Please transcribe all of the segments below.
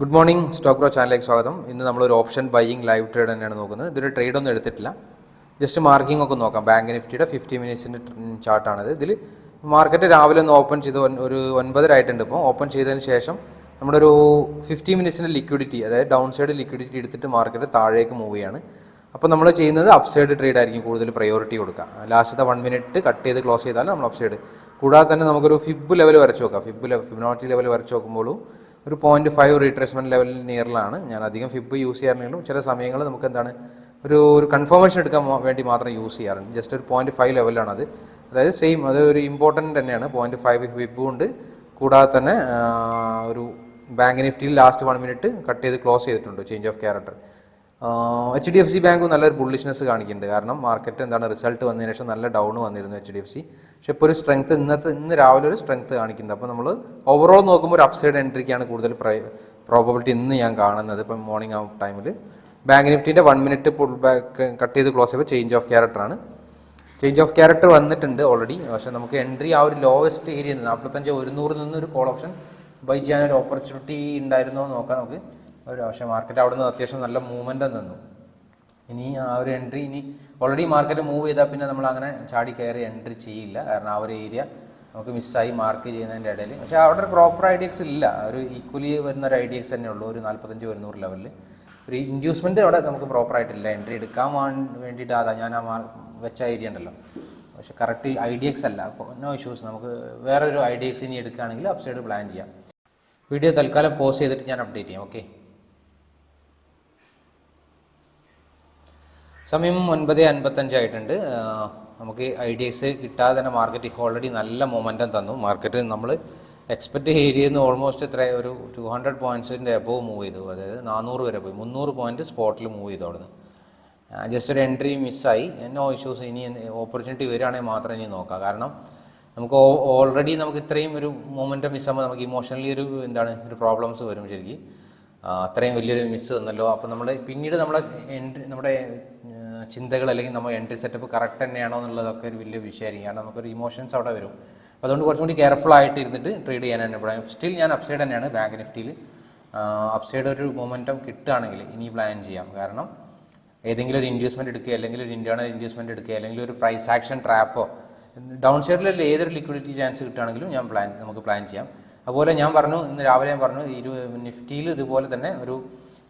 Good morning stock bro ചാനലിലേക്ക് സ്വാഗതം. ഇന്ന് നമ്മളൊരു ഓപ്ഷൻ ബൈയിങ് ലൈവ് ട്രേഡ് തന്നെയാണ് നോക്കുന്നത്. ഇതൊരു ട്രേഡ് ഒന്നും എടുത്തിട്ടില്ല. ജസ്റ്റ് മാർക്കിംഗ് ഒക്കെ നോക്കാം. ബാങ്ക് നിഫ്റ്റിയുടെ ഫിഫ്റ്റി മിനിറ്റ്സിന്റെ ചാർട്ടാണിത് ഇതിൽ മാർക്കറ്റ് രാവിലെ ഒന്ന് ഓപ്പൺ ചെയ്ത് ഒരു ഒൻപതരായിട്ടുണ്ട് ഇപ്പോൾ ഓപ്പൺ ചെയ്തതിന് ശേഷം നമ്മുടെ ഒരു ഫിഫ്റ്റി മിനിറ്റ്സിന്റെ ലിക്വിഡിറ്റി അതായത് ഡൗൺ സൈഡ് ലിക്വിഡിറ്റി എടുത്തിട്ട് മാർക്കറ്റ് താഴേക്ക് മൂവ് ചെയ്യാണ്. അപ്പോൾ നമ്മൾ ചെയ്യുന്നത് അപ്സൈഡ് ട്രേഡ് ആയിരിക്കും കൂടുതൽ പ്രയോറിറ്റി കൊടുക്കുക. ലാസ്റ്റത്തെ വൺ മിനിറ്റ് കട്ട് ചെയ്ത് ക്ലോസ് ചെയ്താൽ നമ്മൾ അപ്സൈഡ് കൂടാതെ തന്നെ നമുക്കൊരു ഫിബ് ലെവൽ വരച്ച് നോക്കാം. ഫിബ് ലെവൽ ഫിബിനോട്ടി ലെവൽ വരച്ച് നോക്കുമ്പോഴും ഒരു പോയിന്റ് ഫൈവ് റീട്രേസ്മെന്റ് ലെവലിൽ നിയറിലാണ് ഞാൻ അധികം ഫിബ് യൂസ് ചെയ്യാറുണ്ടെങ്കിലും ചില സമയങ്ങളിൽ നമുക്ക് എന്താണ് ഒരു ഒരു കൺഫർമേഷൻ എടുക്കാൻ വേണ്ടി മാത്രം യൂസ് ചെയ്യാറുണ്ട്. ജസ്റ്റ് ഒരു പോയിന്റ് ഫൈവ് അത്. അതായത് സെയിം അത് ഒരു ഇമ്പോർട്ടന്റ് തന്നെയാണ്. പോയിന്റ് ഫൈവ് ഫിബും ഉണ്ട്. കൂടാതെ തന്നെ ഒരു ബാങ്ക് നിഫ്റ്റിയിൽ ലാസ്റ്റ് വൺ മിനിറ്റ് കട്ട് ചെയ്ത് ക്ലോസ് ചെയ്തിട്ടുണ്ട്. Change of character H D F C ബാങ്കും നല്ലൊരു ബുള്ളിഷ്നെസ് കാണിക്കുന്നുണ്ട്. കാരണം മാർക്കറ്റ് എന്താണ് റിസൾട്ട് വന്നതിന് ശേഷം നല്ല ഡൗൺ വന്നിരുന്നു എച്ച് ഡി എഫ് സി പക്ഷെ ഇപ്പോൾ ഒരു സ്ട്രെങ്ത് ഇന്നത്തെ ഇന്ന് രാവിലെ ഒരു സ്ട്രെങ്ത് കാണിക്കുന്നുണ്ട്. അപ്പോൾ നമ്മൾ ഓവറോൾ നോക്കുമ്പോൾ ഒരു അപ്സൈഡ് എൻട്രിക്കാണ് കൂടുതൽ പ്രോബബിലിറ്റി ഇന്ന് ഞാൻ കാണുന്നത്. ഇപ്പം മോർണിംഗ് ആ ടൈമിൽ bank നിഫ്റ്റിന്റെ one minute pull back cut ചെയ്ത് ക്ലോസ് ചെയ്യുമ്പോൾ ചേഞ്ച് ഓഫ് ക്യാരക്ടറാണ് ചേഞ്ച് ഓഫ് ക്യാരക്ടർ വന്നിട്ടുണ്ട് ഓൾറെഡി പക്ഷെ നമുക്ക് എൻട്രി ആ ഒരു ലോവസ്റ്റ് ഏരിയ നാൽപ്പത്തഞ്ച് ഒരുന്നൂറിൽ നിന്ന് ഒരു കോൾ ഓപ്ഷൻ ബൈ ചെയ്യാൻ ഒരു ഓപ്പർച്യൂണിറ്റി ഉണ്ടായിരുന്നോ നോക്കാം നമുക്ക്. ഒരു പക്ഷേ മാർക്കറ്റ് അവിടെ നിന്ന് അത്യാവശ്യം നല്ല മൂവ്മെന്റ് നിന്നു. ഇനി ആ ഒരു എൻട്രി ഇനി ഓൾറെഡി മാർക്കറ്റ് മൂവ് ചെയ്താൽ പിന്നെ നമ്മൾ അങ്ങനെ ചാടി കയറി എൻട്രി ചെയ്യില്ല. കാരണം ആ ഒരു ഏരിയ നമുക്ക് മിസ്സായി മാർക്ക് ചെയ്യുന്നതിന്റെ ഇടയിൽ. പക്ഷേ അവിടെ ഒരു പ്രോപ്പർ ഐഡിയക്സ് ഇല്ല. ഒരു ഈക്വലി വരുന്ന ഒരു ഐഡിയക്സ് തന്നെ ഉള്ളൂ. ഒരു നാൽപ്പത്തഞ്ച് ഒരുന്നൂറ് ലെവലിൽ ഒരു ഇൻഡ്യൂസ്മെന്റ് അവിടെ നമുക്ക് പ്രോപ്പർ ആയിട്ടില്ല. എൻട്രി എടുക്കാൻ വേണ്ടിയിട്ട് അതാ ഞാൻ ആ വെച്ച ഏരിയ ഉണ്ടല്ലോ. പക്ഷേ കറക്റ്റ് ഐ ഡി എക്സ് അല്ല. അപ്പോൾ നോ ഇഷ്യൂസ് നമുക്ക് വേറൊരു ഐ ഡി എക്സ് ഇനി എടുക്കുകയാണെങ്കിൽ അപ്സൈഡ് പ്ലാൻ ചെയ്യാം. വീഡിയോ തൽക്കാലം പോസ്റ്റ് ചെയ്തിട്ട് ഞാൻ അപ്ഡേറ്റ് ചെയ്യാം. ഓക്കെ സമയം ഒൻപത് അൻപത്തഞ്ചായിട്ടുണ്ട് നമുക്ക് ഐ ഡി എക്സ് കിട്ടാതെ തന്നെ മാർക്കറ്റ് ഓൾറെഡി നല്ല മൊമെന്റം തന്നു. മാർക്കറ്റ് നമ്മൾ എക്സ്പെക്റ്റ് ഏരിയയിൽ നിന്ന് ഓൾമോസ്റ്റ് എത്ര ഒരു ടു ഹൺഡ്രഡ് പോയിന്റ്സിന്റെ എബോവ് മൂവ് ചെയ്തു. അതായത് നാനൂറ് വരെ പോയി. മുന്നൂറ് പോയിന്റ് സ്പോട്ടിൽ മൂവ് ചെയ്തു അവിടുന്ന്. ജസ്റ്റ് ഒരു എൻട്രി മിസ്സായി എന്നോ ഇഷ്യൂസ് ഇനി ഓപ്പർച്യൂണിറ്റി വരികയാണെങ്കിൽ മാത്രം ഇനി നോക്കാം. കാരണം നമുക്ക് ഓൾറെഡി നമുക്ക് ഇത്രയും ഒരു മൊമെന്റം മിസ്സാകുമ്പോൾ നമുക്ക് ഇമോഷണലി ഒരു എന്താണ് ഒരു പ്രോബ്ലംസ് വരും ശരിക്കും. അത്രയും വലിയൊരു മിസ് വന്നല്ലോ. അപ്പോൾ നമ്മൾ പിന്നീട് നമ്മുടെ എൻട്രി നമ്മുടെ ചിന്തകൾ അല്ലെങ്കിൽ നമ്മൾ എൻട്രി സെറ്റപ്പ് കറക്റ്റ് തന്നെയാണോ എന്നുള്ളതൊക്കെ ഒരു വലിയ വിഷയമായിരിക്കും. കാരണം നമുക്കൊരു ഇമോഷൻസ് അവിടെ വരും. അതുകൊണ്ട് കുറച്ചും കൂടി കെയർഫുൾ ആയിട്ട് ഇരുന്നിട്ട് ട്രേഡ് ചെയ്യാനാണ് പറയാം സ്റ്റിൽ ഞാൻ അപ്സൈഡ് തന്നെയാണ് ബാങ്ക് നിഫ്റ്റിയിൽ അപ്സൈഡ് ഒരു മൊമെന്റം കിട്ടുകയാണെങ്കിൽ ഇനി പ്ലാൻ ചെയ്യാം. കാരണം ഏതെങ്കിലും ഒരു ഇൻഡ്യൂസ്മെന്റ് എടുക്കുക അല്ലെങ്കിൽ ഒരു ഇന്റേണൽ ഇൻഡ്യൂസ്മെന്റ് എടുക്കുക അല്ലെങ്കിൽ ഒരു പ്രൈസ് ആക്ഷൻ ട്രാപ്പോ ഡൗൺ സൈഡിലുള്ള ഏതൊരു ലിക്വിഡിറ്റി ചാൻസ് കിട്ടുകയാണെങ്കിലും ഞാൻ പ്ലാൻ നമുക്ക് പ്ലാൻ ചെയ്യാം. അതുപോലെ ഞാൻ പറഞ്ഞു ഇന്ന് രാവിലെ ഞാൻ പറഞ്ഞു ഇരു നിഫ്റ്റിയിൽ ഇതുപോലെ തന്നെ ഒരു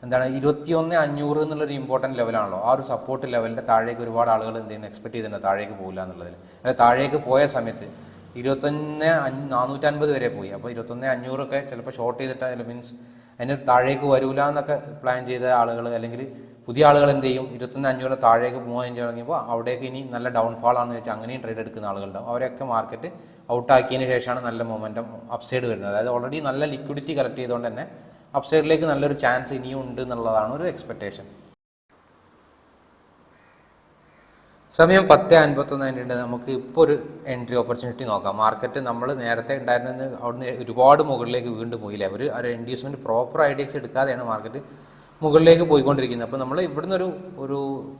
എന്താണ് ഇരുപത്തിയൊന്ന് അഞ്ഞൂറ് എന്നുള്ളൊരു ഇമ്പോർട്ടന്റ് ലെവലാണല്ലോ ആ ഒരു സപ്പോർട്ട് ലെവലിന്റെ താഴേക്ക് ഒരുപാട് ആളുകൾ എന്ത് ചെയ്യുന്നു? എക്സ്പെക്ട് ചെയ്തിട്ടുണ്ട് താഴേക്ക് പോകില്ല എന്നുള്ളതിൽ അല്ലെങ്കിൽ താഴേക്ക് പോയ സമയത്ത് ഇരുപത്തൊന്ന് നാനൂറ്റൻപത് വരെ പോയി. അപ്പോൾ ഇരുപത്തൊന്ന് അഞ്ഞൂറൊക്കെ ചിലപ്പോൾ ഷോർട്ട് ചെയ്തിട്ട് മീൻസ് അതിന് താഴേക്ക് വരൂല എന്നൊക്കെ പ്ലാൻ ചെയ്ത ആളുകൾ അല്ലെങ്കിൽ പുതിയ ആളുകൾ എന്ത് ചെയ്യും? ഇരുപത്തൊന്ന് അഞ്ഞൂറ് താഴേക്ക് പോകാൻ തുടങ്ങിയപ്പോൾ അവിടേക്ക് ഇനി നല്ല ഡൗൺഫാൾ ആണെന്ന് വെച്ചാൽ അങ്ങനെയും ട്രേഡ് എടുക്കുന്ന ആളുകളുണ്ടാവും അവരെയൊക്കെ മാർക്കറ്റ് ഔട്ടാക്കിയതിന് ശേഷമാണ് നല്ല മൊമെന്റം അപ്സൈഡ് വരുന്നത്. അതായത് ഓൾറെഡി നല്ല ലിക്വിഡിറ്റി കളക്ട് ചെയ്തുകൊണ്ട് തന്നെ അപ്സൈഡിലേക്ക് നല്ലൊരു ചാൻസ് ഇനിയും ഉണ്ട് എന്നുള്ളതാണ് ഒരു എക്സ്പെക്റ്റേഷൻ സമയം പത്ത് അൻപത്തൊന്ന് ആയിട്ടുണ്ട് നമുക്ക് ഇപ്പോൾ ഒരു എൻട്രി ഓപ്പർച്യൂണിറ്റി നോക്കാം. മാർക്കറ്റ് നമ്മൾ നേരത്തെ ഉണ്ടായിരുന്നത് അവിടുന്ന് ഒരുപാട് മുകളിലേക്ക് വീണ്ടും പോയില്ല? ഒരു ഒരു ഇൻഡ്യൂസ്മെന്റ് പ്രോപ്പർ ഐഡിയക്സ് എടുക്കാതെയാണ് മാർക്കറ്റ് മുകളിലേക്ക് പോയിക്കൊണ്ടിരിക്കുന്നത്. അപ്പോൾ നമ്മൾ ഇവിടുന്ന് ഒരു ഒരു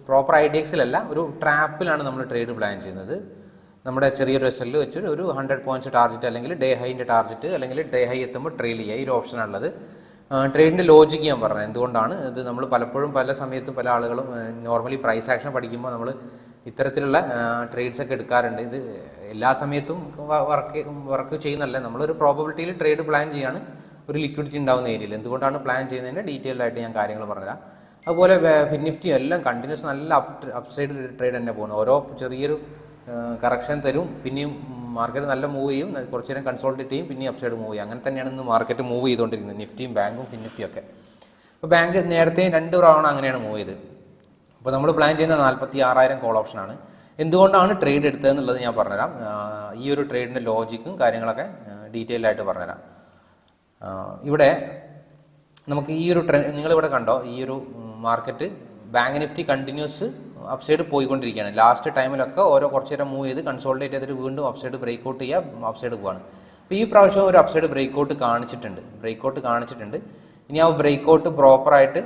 പ്രോപ്പർ ഐഡിയക്സിലല്ല ഒരു ട്രാപ്പിലാണ് നമ്മൾ ട്രേഡ് പ്ലാൻ ചെയ്യുന്നത്. നമ്മുടെ ചെറിയൊരു എസ്എല്ലിൽ വെച്ച് ഒരു ഹൺഡ്രഡ് പോയിന്റ്സ് ടാർഗറ്റ് അല്ലെങ്കിൽ ഡേ ഹൈന്റെ ടാർഗറ്റ് അല്ലെങ്കിൽ ഡേ ഹൈ എത്തുമ്പോൾ ട്രെയിൽ ചെയ്യുക. ഈ ഒരു ഓപ്ഷനാണുള്ളത് ട്രേഡിന്റെ ലോജിക്ക് ഞാൻ പറഞ്ഞത്. എന്തുകൊണ്ടാണ്? ഇത് നമ്മൾ പലപ്പോഴും പല സമയത്തും പല ആളുകളും നോർമലി പ്രൈസ് ആക്ഷൻ പഠിക്കുമ്പോൾ നമ്മൾ ഇത്തരത്തിലുള്ള ട്രേഡ്സ് ഒക്കെ എടുക്കാറുണ്ട്. ഇത് എല്ലാ സമയത്തും വർക്ക് വർക്ക് ചെയ്യുന്നല്ല നമ്മളൊരു പ്രോബബിലിറ്റിയിൽ ട്രേഡ് പ്ലാൻ ചെയ്യാണ് ഒരു ലിക്വിഡിറ്റി ഉണ്ടാവുന്ന ഏരിയയിൽ എന്തുകൊണ്ടാണ് പ്ലാൻ ചെയ്യുന്നതിന്റെ ഡീറ്റെയിൽ ആയിട്ട് ഞാൻ കാര്യങ്ങൾ പറഞ്ഞുതരാം. അതുപോലെ ഫിനിഫ്റ്റി എല്ലാം കണ്ടിന്യൂസ് നല്ല അപ് അപ്സൈഡ് ട്രേഡ് തന്നെ പോകുന്നു. ഓരോ ചെറിയൊരു കറക്ഷൻ തരും. പിന്നെയും മാർക്കറ്റ് നല്ല മൂവ് ചെയ്യും. കുറച്ച് നേരം കൺസോൾട്ടേറ്റ് ചെയ്യും. പിന്നെ അപ്സൈഡ് മൂവ് ചെയ്യും. അങ്ങനെ തന്നെയാണ് ഇന്ന് മാർക്കറ്റ് മൂവ് ചെയ്തുകൊണ്ടിരിക്കുന്നത്. നിഫ്റ്റിയും ബാങ്കും ഫിൻനിഫ്റ്റിയും ഒക്കെ. അപ്പോൾ ബാങ്ക് നേരത്തെ രണ്ട് തവണ അങ്ങനെയാണ് മൂവ് ചെയ്ത് അപ്പോൾ നമ്മൾ പ്ലാൻ ചെയ്യുന്ന നാൽപ്പത്തി ആറായിരം കോൾ ഓപ്ഷനാണ് എന്തുകൊണ്ടാണ് ട്രേഡ് എടുത്തതെന്നുള്ളത് ഞാൻ പറഞ്ഞുതരാം. ഈ ഒരു ട്രേഡിന്റെ ലോജിക്കും കാര്യങ്ങളൊക്കെ ഡീറ്റെയിൽ ആയിട്ട് പറഞ്ഞുതരാം. ഇവിടെ നമുക്ക് ഈ ഒരു ട്രെൻഡ് നിങ്ങളിവിടെ കണ്ടോ? ഈ ഒരു market bank Nifty continues upside പോയിക്കൊണ്ടിരിക്കുകയാണ്. ലാസ്റ്റ് ടൈമിലൊക്കെ ഓരോ കുറച്ച് നേരം മൂവ് ചെയ്ത് കൺസോൾട്ടേറ്റ് ചെയ്തിട്ട് വീണ്ടും അപ്സൈഡ് ബ്രേക്ക് ഔട്ട് ചെയ്യുക അപ്സൈഡ് പോവാണ്. അപ്പോൾ ഈ പ്രാവശ്യം ഒരു അപ്സൈഡ് ബ്രേക്ക് ഔട്ട് കാണിച്ചിട്ടുണ്ട്. ബ്രേക്ക് ഔട്ട് കാണിച്ചിട്ടുണ്ട്. ഇനി ആ ബ്രേക്ക് ഔട്ട് പ്രോപ്പറായിട്ട്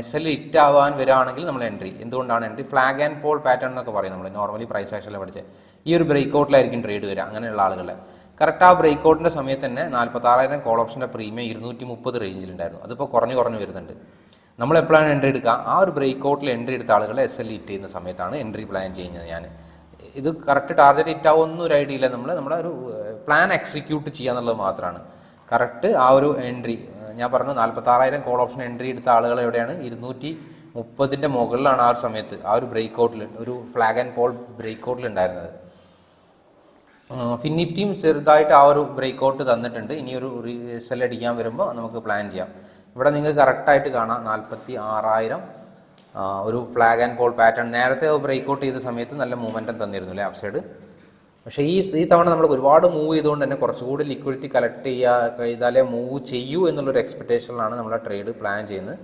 എസ് എൽ ഹിറ്റ് ആവാൻ വരികയാണെങ്കിൽ നമ്മൾ എൻട്രി എന്തുകൊണ്ടാണ് entry flag and pole pattern എന്നൊക്കെ പറയും നമ്മൾ നോർമലി പ്രൈസ് ആക്ഷനിൽ പഠിച്ചത് ഈ ഒരു ബ്രേക്ക് ഔട്ടിലായിരിക്കും ട്രേഡ് വരിക അങ്ങനെയുള്ള ആളുകളെ. കറക്റ്റ് ആ ബ്രേക്ക് ഔട്ടിന്റെ സമയത്ത് തന്നെ നാൽപ്പത്താറായിരം കോൾ ഓപ്ഷന്റെ പ്രീമിയം ഇരുന്നൂറ്റി മുപ്പത് റേഞ്ചിലുണ്ടായിരുന്നു അതിപ്പോൾ കുറഞ്ഞ് കുറഞ്ഞ് വരുന്നുണ്ട്. നമ്മൾ എപ്പോഴാണ് എൻട്രി എടുക്കുക? ആ ഒരു ബ്രേക്ക് ഔട്ടിൽ എൻട്രി എടുത്ത ആളുകളെ എസ് എൽ ഇറ്റ് ചെയ്യുന്ന സമയത്താണ് എൻട്രി പ്ലാൻ ചെയ്യുന്നത് ഞാൻ ഇത് കറക്റ്റ് ടാർഗറ്റ് ഇറ്റ് ആവുമെന്നും ഒരു ഐഡിയ ഇല്ല നമ്മൾ നമ്മുടെ ഒരു പ്ലാൻ എക്സിക്യൂട്ട് ചെയ്യുക എന്നുള്ളത് മാത്രമാണ്. കറക്റ്റ് ആ ഒരു എൻട്രി ഞാൻ പറഞ്ഞു നാൽപ്പത്താറായിരം കോൾ ഓപ്ഷൻ എൻട്രി എടുത്ത ആളുകൾ എവിടെയാണ്? ഇരുന്നൂറ്റി മുപ്പതിന്റെ മുകളിലാണ് ആ ഒരു സമയത്ത് ആ ഒരു ബ്രേക്ക് ഔട്ടിൽ ഒരു ഫ്ലാഗ് ആൻഡ് പോൾ ബ്രേക്ക് ഔട്ടിൽ ഉണ്ടായിരുന്നത്. ഫിൻ നിഫ്റ്റിയും ചെറുതായിട്ട് ആ ഒരു ബ്രേക്ക് ഔട്ട് തന്നിട്ടുണ്ട്. ഇനി ഒരു സെൽ അടിക്കാൻ വരുമ്പോൾ നമുക്ക് പ്ലാൻ ചെയ്യാം. ഇവിടെ നിങ്ങൾക്ക് കറക്റ്റായിട്ട് കാണാം. നാൽപ്പത്തി ആറായിരം ഒരു ഫ്ലാഗ് ആൻഡ് പോൾ പാറ്റേൺ നേരത്തെ ബ്രേക്ക് ഔട്ട് ചെയ്ത സമയത്ത് നല്ല മൂവ്മെന്റം തന്നിരുന്നു അല്ലേ അപ്സൈഡ് സൈഡ് പക്ഷേ ഈ ഈ തവണ നമ്മൾ ഒരുപാട് മൂവ് ചെയ്തുകൊണ്ട് തന്നെ കുറച്ചുകൂടി ലിക്വിഡിറ്റി കളക്ട് ചെയ്യുക ചെയ്താലേ മൂവ് ചെയ്യൂ എന്നുള്ളൊരു എക്സ്പെക്റ്റേഷനിലാണ് നമ്മൾ ട്രേഡ് പ്ലാൻ ചെയ്യുന്നത്.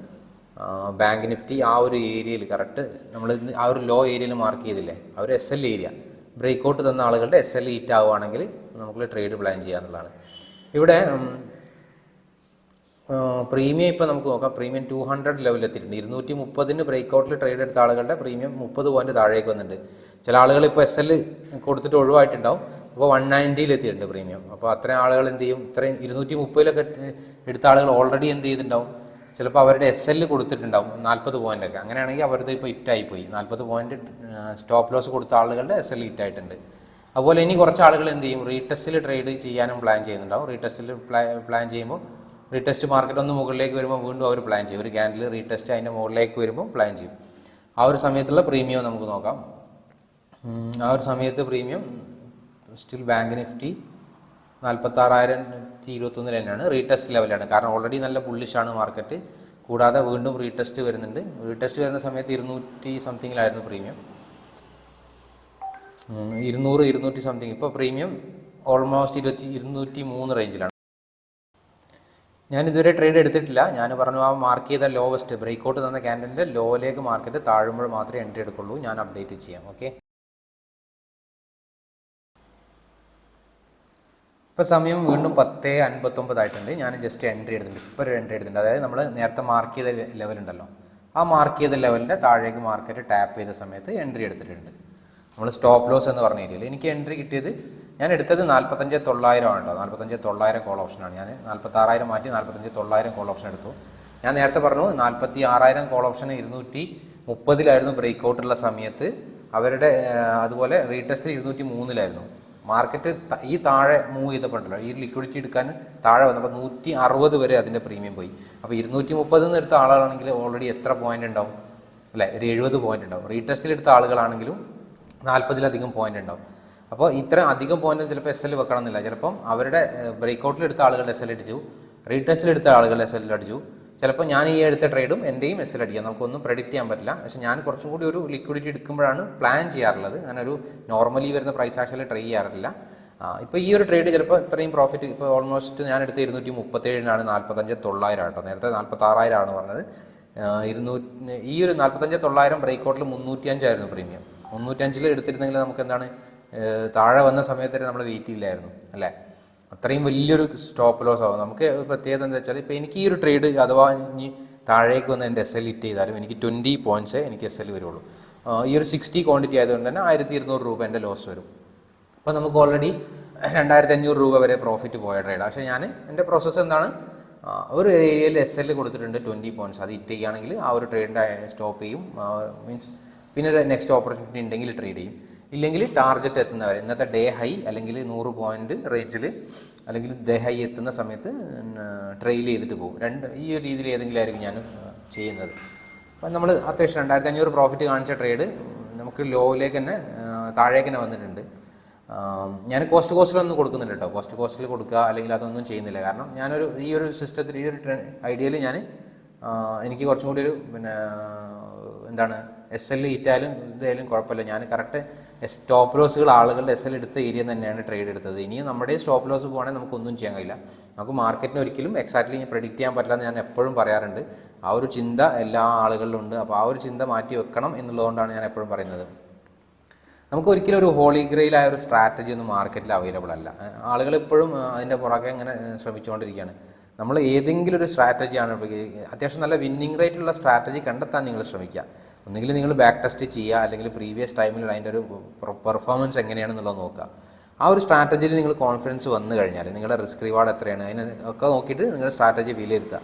ബാങ്ക് നിഫ്റ്റി ആ ഒരു ഏരിയയിൽ കറക്റ്റ് നമ്മൾ ആ ഒരു ലോ ഏരിയയിൽ മാർക്ക് ചെയ്തില്ലേ ആ ഒരു S L area break out തന്ന ആളുകളുടെ എസ് എൽ ഈറ്റ് ആവുകയാണെങ്കിൽ നമുക്ക് ട്രേഡ് പ്ലാൻ ചെയ്യാന്നുള്ളതാണ് ഇവിടെ പ്രീമിയം ഇപ്പോൾ നമുക്ക് നോക്കാം. പ്രീമിയം ടു ഹൺഡ്രഡ് ലെവലിൽ എത്തിയിട്ടുണ്ട്. ഇരുന്നൂറ്റി മുപ്പതിന് ബ്രേക്ക് ഔട്ടിൽ ട്രേഡ് എടുത്ത ആളുകളുടെ പ്രീമിയം മുപ്പത് പോയിന്റ് താഴേക്ക് വന്നിട്ടുണ്ട്. ചില ആളുകൾ ഇപ്പോൾ എസ് എൽ കൊടുത്തിട്ട് ഒഴിവായിട്ടുണ്ടാവും. അപ്പോൾ വൺ നയന്റിയിൽ എത്തിയിട്ടുണ്ട് പ്രീമിയം അപ്പോൾ അത്രയും ആളുകൾ എന്ത് ചെയ്യും? ഇത്രയും ഇരുന്നൂറ്റി മുപ്പതിലൊക്കെ എടുത്ത ആളുകൾ ഓൾറെഡി എന്ത് ചെയ്തിട്ടുണ്ടാവും? ചിലപ്പോൾ അവരുടെ എസ് എല്ലിൽ കൊടുത്തിട്ടുണ്ടാവും. നാൽപ്പത് പോയിന്റ് ഒക്കെ. അങ്ങനെയാണെങ്കിൽ അവരുടെ ഇപ്പോൾ ഇറ്റായി പോയി. നാൽപ്പത് പോയിന്റ് സ്റ്റോപ്പ് ലോസ് കൊടുത്ത ആളുകളുടെ എസ് എൽ ഇറ്റായിട്ടുണ്ട് അതുപോലെ ഇനി കുറച്ച് ആളുകൾ എന്ത് ചെയ്യും? റീടെസ്റ്റിൽ ട്രേഡ് ചെയ്യാനും പ്ലാൻ ചെയ്യുന്നുണ്ടാവും. റീടെസ്റ്റിൽ പ്ലാൻ ചെയ്യുമ്പോൾ റീടെസ്റ്റ് മാർക്കറ്റ് ഒന്ന് മുകളിലേക്ക് വരുമ്പോൾ വീണ്ടും അവർ പ്ലാൻ ചെയ്യും. ഒരു ക്യാൻഡിൽ റീടെസ്റ്റ് അതിന്റെ മുകളിലേക്ക് വരുമ്പോൾ പ്ലാൻ ചെയ്യും. ആ ഒരു സമയത്തുള്ള പ്രീമിയം നമുക്ക് നോക്കാം. ആ ഒരു സമയത്ത് പ്രീമിയം സ്റ്റിൽ ബാങ്ക് നിഫ്റ്റി നാൽപ്പത്താറായിരത്തി ഇരുപത്തൊന്നിൽ തന്നെയാണ് റീടെസ്റ്റ് ലെവലാണ് കാരണം ഓൾറെഡി നല്ല ബുള്ളിഷാണ് മാർക്കറ്റ് കൂടാതെ വീണ്ടും റീടെസ്റ്റ് വരുന്നുണ്ട്. റീടെസ്റ്റ് വരുന്ന സമയത്ത് ഇരുന്നൂറ്റി സംതിങ്ങിലായിരുന്നു പ്രീമിയം ഇരുന്നൂറ് ഇരുന്നൂറ്റി സംതിങ് ഇപ്പോൾ പ്രീമിയം ഓൾമോസ്റ്റ് ഇരുപത്തി ഇരുന്നൂറ്റി മൂന്ന് റേഞ്ചിലാണ് ഞാൻ ഇതുവരെ ട്രേഡ് എടുത്തിട്ടില്ല. ഞാൻ പറഞ്ഞു ആ മാർക്ക് ചെയ്ത ലോവസ്റ്റ് ബ്രേക്ക് ഔട്ട് തന്ന ക്യാൻഡലിന്റെ ലോയിലേക്ക് മാർക്കറ്റ് താഴുമ്പോൾ മാത്രമേ എൻട്രി എടുക്കുള്ളൂ. ഞാൻ അപ്ഡേറ്റ് ചെയ്യാം ഓക്കെ ഇപ്പോൾ സമയം വീണ്ടും പത്ത് അൻപത്തൊമ്പതായിട്ടുണ്ട്. ഞാൻ ജസ്റ്റ് എൻട്രി എടുത്തിട്ടുണ്ട്. ഇപ്പോൾ ഒരു എൻട്രി എടുത്തിട്ടുണ്ട്. അതായത് നമ്മൾ നേരത്തെ മാർക്ക് ചെയ്ത ലെവൽ ഉണ്ടല്ലോ. ആ മാർക്ക് ചെയ്ത ലെവലിന്റെ താഴേക്ക് മാർക്കറ്റ് ടാപ്പ് ചെയ്ത സമയത്ത് എൻട്രി എടുത്തിട്ടുണ്ട്. നമ്മൾ സ്റ്റോപ്പ് ലോസ് എന്ന് പറഞ്ഞ ഏരിയയിൽ എനിക്ക് എൻട്രി കിട്ടിയത് ഞാൻ എടുത്തത് നാൽപ്പത്തഞ്ച് തൊള്ളായിരം ആണ് കേട്ടോ. നാൽപ്പത്തഞ്ച് തൊള്ളായിരം കോൾ ഓപ്ഷനാണ് ഞാൻ നാൽപ്പത്താറായിരം മാറ്റി നാൽപ്പത്തഞ്ച് തൊള്ളായിരം കോൾ ഓപ്ഷൻ എടുത്തു. ഞാൻ നേരത്തെ പറഞ്ഞു നാൽപ്പത്തി ആറായിരം കോൾ ഓപ്ഷൻ ഇരുന്നൂറ്റി മുപ്പതിലായിരുന്നു ബ്രേക്ക് ഔട്ടുള്ള സമയത്ത്. അവരുടെ അതുപോലെ റീടെസ്റ്റ് ഇരുന്നൂറ്റി മൂന്നിലായിരുന്നു മാർക്കറ്റ് ഈ താഴെ മൂവ് ചെയ്തപ്പോഴല്ലോ ഈ ലിക്വിഡിറ്റി എടുക്കാൻ താഴെ വന്നപ്പോൾ നൂറ്റി അറുപത് വരെ അതിന്റെ പ്രീമിയം പോയി. അപ്പോൾ ഇരുന്നൂറ്റി മുപ്പത് നിന്ന് എടുത്ത ആളുകളാണെങ്കിൽ ഓൾറെഡി എത്ര പോയിന്റ് ഉണ്ടാവും? അല്ലേ ഒരു എഴുപത് പോയിന്റ് ഉണ്ടാവും. റീടെസ്റ്റിൽ എടുത്ത ആളുകളാണെങ്കിലും നാൽപ്പതിലധികം പോയിന്റ് ഉണ്ടാവും. അപ്പോൾ ഇത്രയും അധികം പോയിന്റ് ചിലപ്പോൾ എസ് എൽ വെക്കണം എന്നില്ല ചിലപ്പം അവരുടെ ബ്രേക്ക്ഔട്ടിൽ എടുത്ത ആളുകളുടെ എസ് എൽ അടിച്ചു. റീടെസ്റ്റിൽ എടുത്ത ആളുകളുടെ എസ് എൽ അടിച്ചു. ചിലപ്പോൾ ഞാൻ ഈ എടുത്ത ട്രേഡും എന്റെയും എസ് എൽ അടിക്കാം. നമുക്കൊന്നും പ്രെഡിക്റ്റ് ചെയ്യാൻ പറ്റില്ല. പക്ഷെ ഞാൻ കുറച്ചും കൂടി ഒരു ലിക്വിഡിറ്റി എടുക്കുമ്പോഴാണ് പ്ലാൻ ചെയ്യാറുള്ളത്. അങ്ങനെ ഒരു നോർമലി വരുന്ന പ്രൈസ് ആക്ഷനിൽ ട്രൈ ചെയ്യാറില്ല. ഇപ്പോൾ ഈ ഒരു ട്രേഡ് ചിലപ്പോൾ ഇത്രയും പ്രോഫിറ്റ് ഇപ്പോൾ ഓൾമോസ്റ്റ് ഞാൻ എടുത്ത ഇരുന്നൂറ്റി മുപ്പത്തേഴിനാണ് നാൽപ്പത്തഞ്ച് തൊള്ളായിരം കേട്ടോ നേരത്തെ നാൽപ്പത്താറായിരം ആണ് പറഞ്ഞത്. ഇരുന്നൂറ്റി ഈ ഒരു നാൽപ്പത്തഞ്ച് തൊള്ളായിരം ബ്രേക്ക് ഔട്ടിൽ മുന്നൂറ്റി അഞ്ചായിരുന്നു പ്രീമിയം മുന്നൂറ്റഞ്ചിൽ എടുത്തിരുന്നെങ്കിൽ നമുക്ക് എന്താണ് താഴെ വന്ന സമയത്ത് നമ്മൾ വെയിറ്റ് ഇല്ലായിരുന്നു അല്ലേ? അത്രയും വലിയൊരു സ്റ്റോപ്പ് ലോസ് ആവും. നമുക്ക് പ്രത്യേകത എന്താ വെച്ചാൽ ഇപ്പോൾ എനിക്ക് ഈ ഒരു ട്രേഡ് അഥവാ ഇനി താഴേക്ക് വന്ന് എന്റെ എസ് എൽ ഹിറ്റ് ചെയ്താലും എനിക്ക് ട്വന്റി പോയിന്റ്സേ എനിക്ക് എസ് എൽ വരുള്ളൂ ഈ ഒരു സിക്സ്റ്റി ക്വാണ്ടിറ്റി ആയതുകൊണ്ട് തന്നെ ആയിരത്തി ഇരുന്നൂറ് രൂപ എന്റെ ലോസ് വരും. അപ്പോൾ നമുക്ക് ഓൾറെഡി രണ്ടായിരത്തി അഞ്ഞൂറ് രൂപ വരെ പ്രോഫിറ്റ് പോയ ട്രേഡ് പക്ഷേ ഞാൻ എന്റെ പ്രോസസ്സ് എന്താണ്? ഒരു ഏരിയയിൽ എസ് എൽ കൊടുത്തിട്ടുണ്ട് ട്വന്റി പോയിന്റ്സ് അത് ഹിറ്റ് ചെയ്യുകയാണെങ്കിൽ ആ ഒരു ട്രേഡിന്റെ സ്റ്റോപ്പ് ചെയ്യും. മീൻസ് പിന്നെ ഒരു നെക്സ്റ്റ് ഓപ്പർച്യൂണിറ്റി ഉണ്ടെങ്കിൽ ട്രേഡ് ചെയ്യും. ഇല്ലെങ്കിൽ ടാർഗറ്റ് എത്തുന്നവരെ ഇന്നത്തെ ഡേ ഹൈ അല്ലെങ്കിൽ നൂറ് പോയിന്റ് റേഞ്ചിൽ അല്ലെങ്കിൽ ഡേ ഹൈ എത്തുന്ന സമയത്ത് ട്രെയിൽ ചെയ്തിട്ട് പോകും. രണ്ട് ഈ ഒരു രീതിയിൽ ഏതെങ്കിലും ആയിരിക്കും ഞാൻ ചെയ്യുന്നത്. അപ്പം നമ്മൾ അത്യാവശ്യം രണ്ടായിരത്തി അഞ്ഞൂറ് പ്രോഫിറ്റ് കാണിച്ച ട്രേഡ് നമുക്ക് ലോയിലേക്ക് തന്നെ താഴേക്ക് തന്നെ വന്നിട്ടുണ്ട്. ഞാൻ കോസ്റ്റ് കോസ്റ്റിലൊന്നും കൊടുക്കുന്നില്ല കേട്ടോ കോസ്റ്റ് കോസ്റ്റിൽ കൊടുക്കുക അല്ലെങ്കിൽ അതൊന്നും ചെയ്യുന്നില്ല. കാരണം ഞാനൊരു ഈ ഒരു സിസ്റ്റത്തിൽ ഈ ഒരു ഐഡിയയിൽ ഞാൻ എനിക്ക് കുറച്ചും കൂടി ഒരു പിന്നെ എന്താണ് എസ് എൽ ഇറ്റാലും ഇതായാലും കുഴപ്പമില്ല. ഞാൻ കറക്റ്റ് സ്റ്റോപ്പ് ലോസുകൾ ആളുകളുടെ എസ് എൽ എടുത്ത ഏരിയ തന്നെയാണ് ട്രേഡ് എടുത്തത്. ഇനിയും നമ്മുടെ സ്റ്റോപ്പ് ലോസ് പോകുകയാണെങ്കിൽ നമുക്കൊന്നും ചെയ്യാൻ കഴിയില്ല. നമുക്ക് മാർക്കറ്റിന് ഒരിക്കലും എക്സാക്ട്ലി പ്രഡിക്റ്റ് ചെയ്യാൻ പറ്റില്ല എന്ന് ഞാൻ എപ്പോഴും പറയാറുണ്ട്. ആ ഒരു ചിന്ത എല്ലാ ആളുകളിലും ഉണ്ട്. അപ്പോൾ ആ ഒരു ചിന്ത മാറ്റി വെക്കണം എന്നുള്ളതുകൊണ്ടാണ് ഞാൻ എപ്പോഴും പറയുന്നത്. നമുക്ക് ഒരിക്കലും ഒരു ഹോളി ഗ്രെയിലായ ഒരു സ്ട്രാറ്റജി ഒന്നും മാർക്കറ്റിൽ അവൈലബിൾ അല്ല. ആളുകൾ ഇപ്പോഴും അതിന്റെ പുറകെ ഇങ്ങനെ ശ്രമിച്ചുകൊണ്ടിരിക്കുകയാണ്. നമ്മൾ ഏതെങ്കിലും ഒരു സ്ട്രാറ്റജിയാണ് അത്യാവശ്യം നല്ല വിന്നിംഗ് റേറ്റ് ഉള്ള സ്ട്രാറ്റജി കണ്ടെത്താൻ നിങ്ങൾ ശ്രമിക്കുക. ഒന്നുകിൽ നിങ്ങൾ ബാക്ക് ടെസ്റ്റ് ചെയ്യുക അല്ലെങ്കിൽ പ്രീവിയസ് ടൈമിൽ അതിന്റെ ഒരു പെർഫോമൻസ് എങ്ങനെയാണെന്നുള്ളത് നോക്കുക. ആ ഒരു സ്ട്രാറ്റജിയിൽ നിങ്ങൾ കോൺഫിഡൻസ് വന്നു കഴിഞ്ഞാൽ നിങ്ങളുടെ റിസ്ക് റിവാർഡ് എത്രയാണ് അതിന് ഒക്കെ നോക്കിയിട്ട് നിങ്ങളുടെ സ്ട്രാറ്റജി വിലയിരുത്തുക.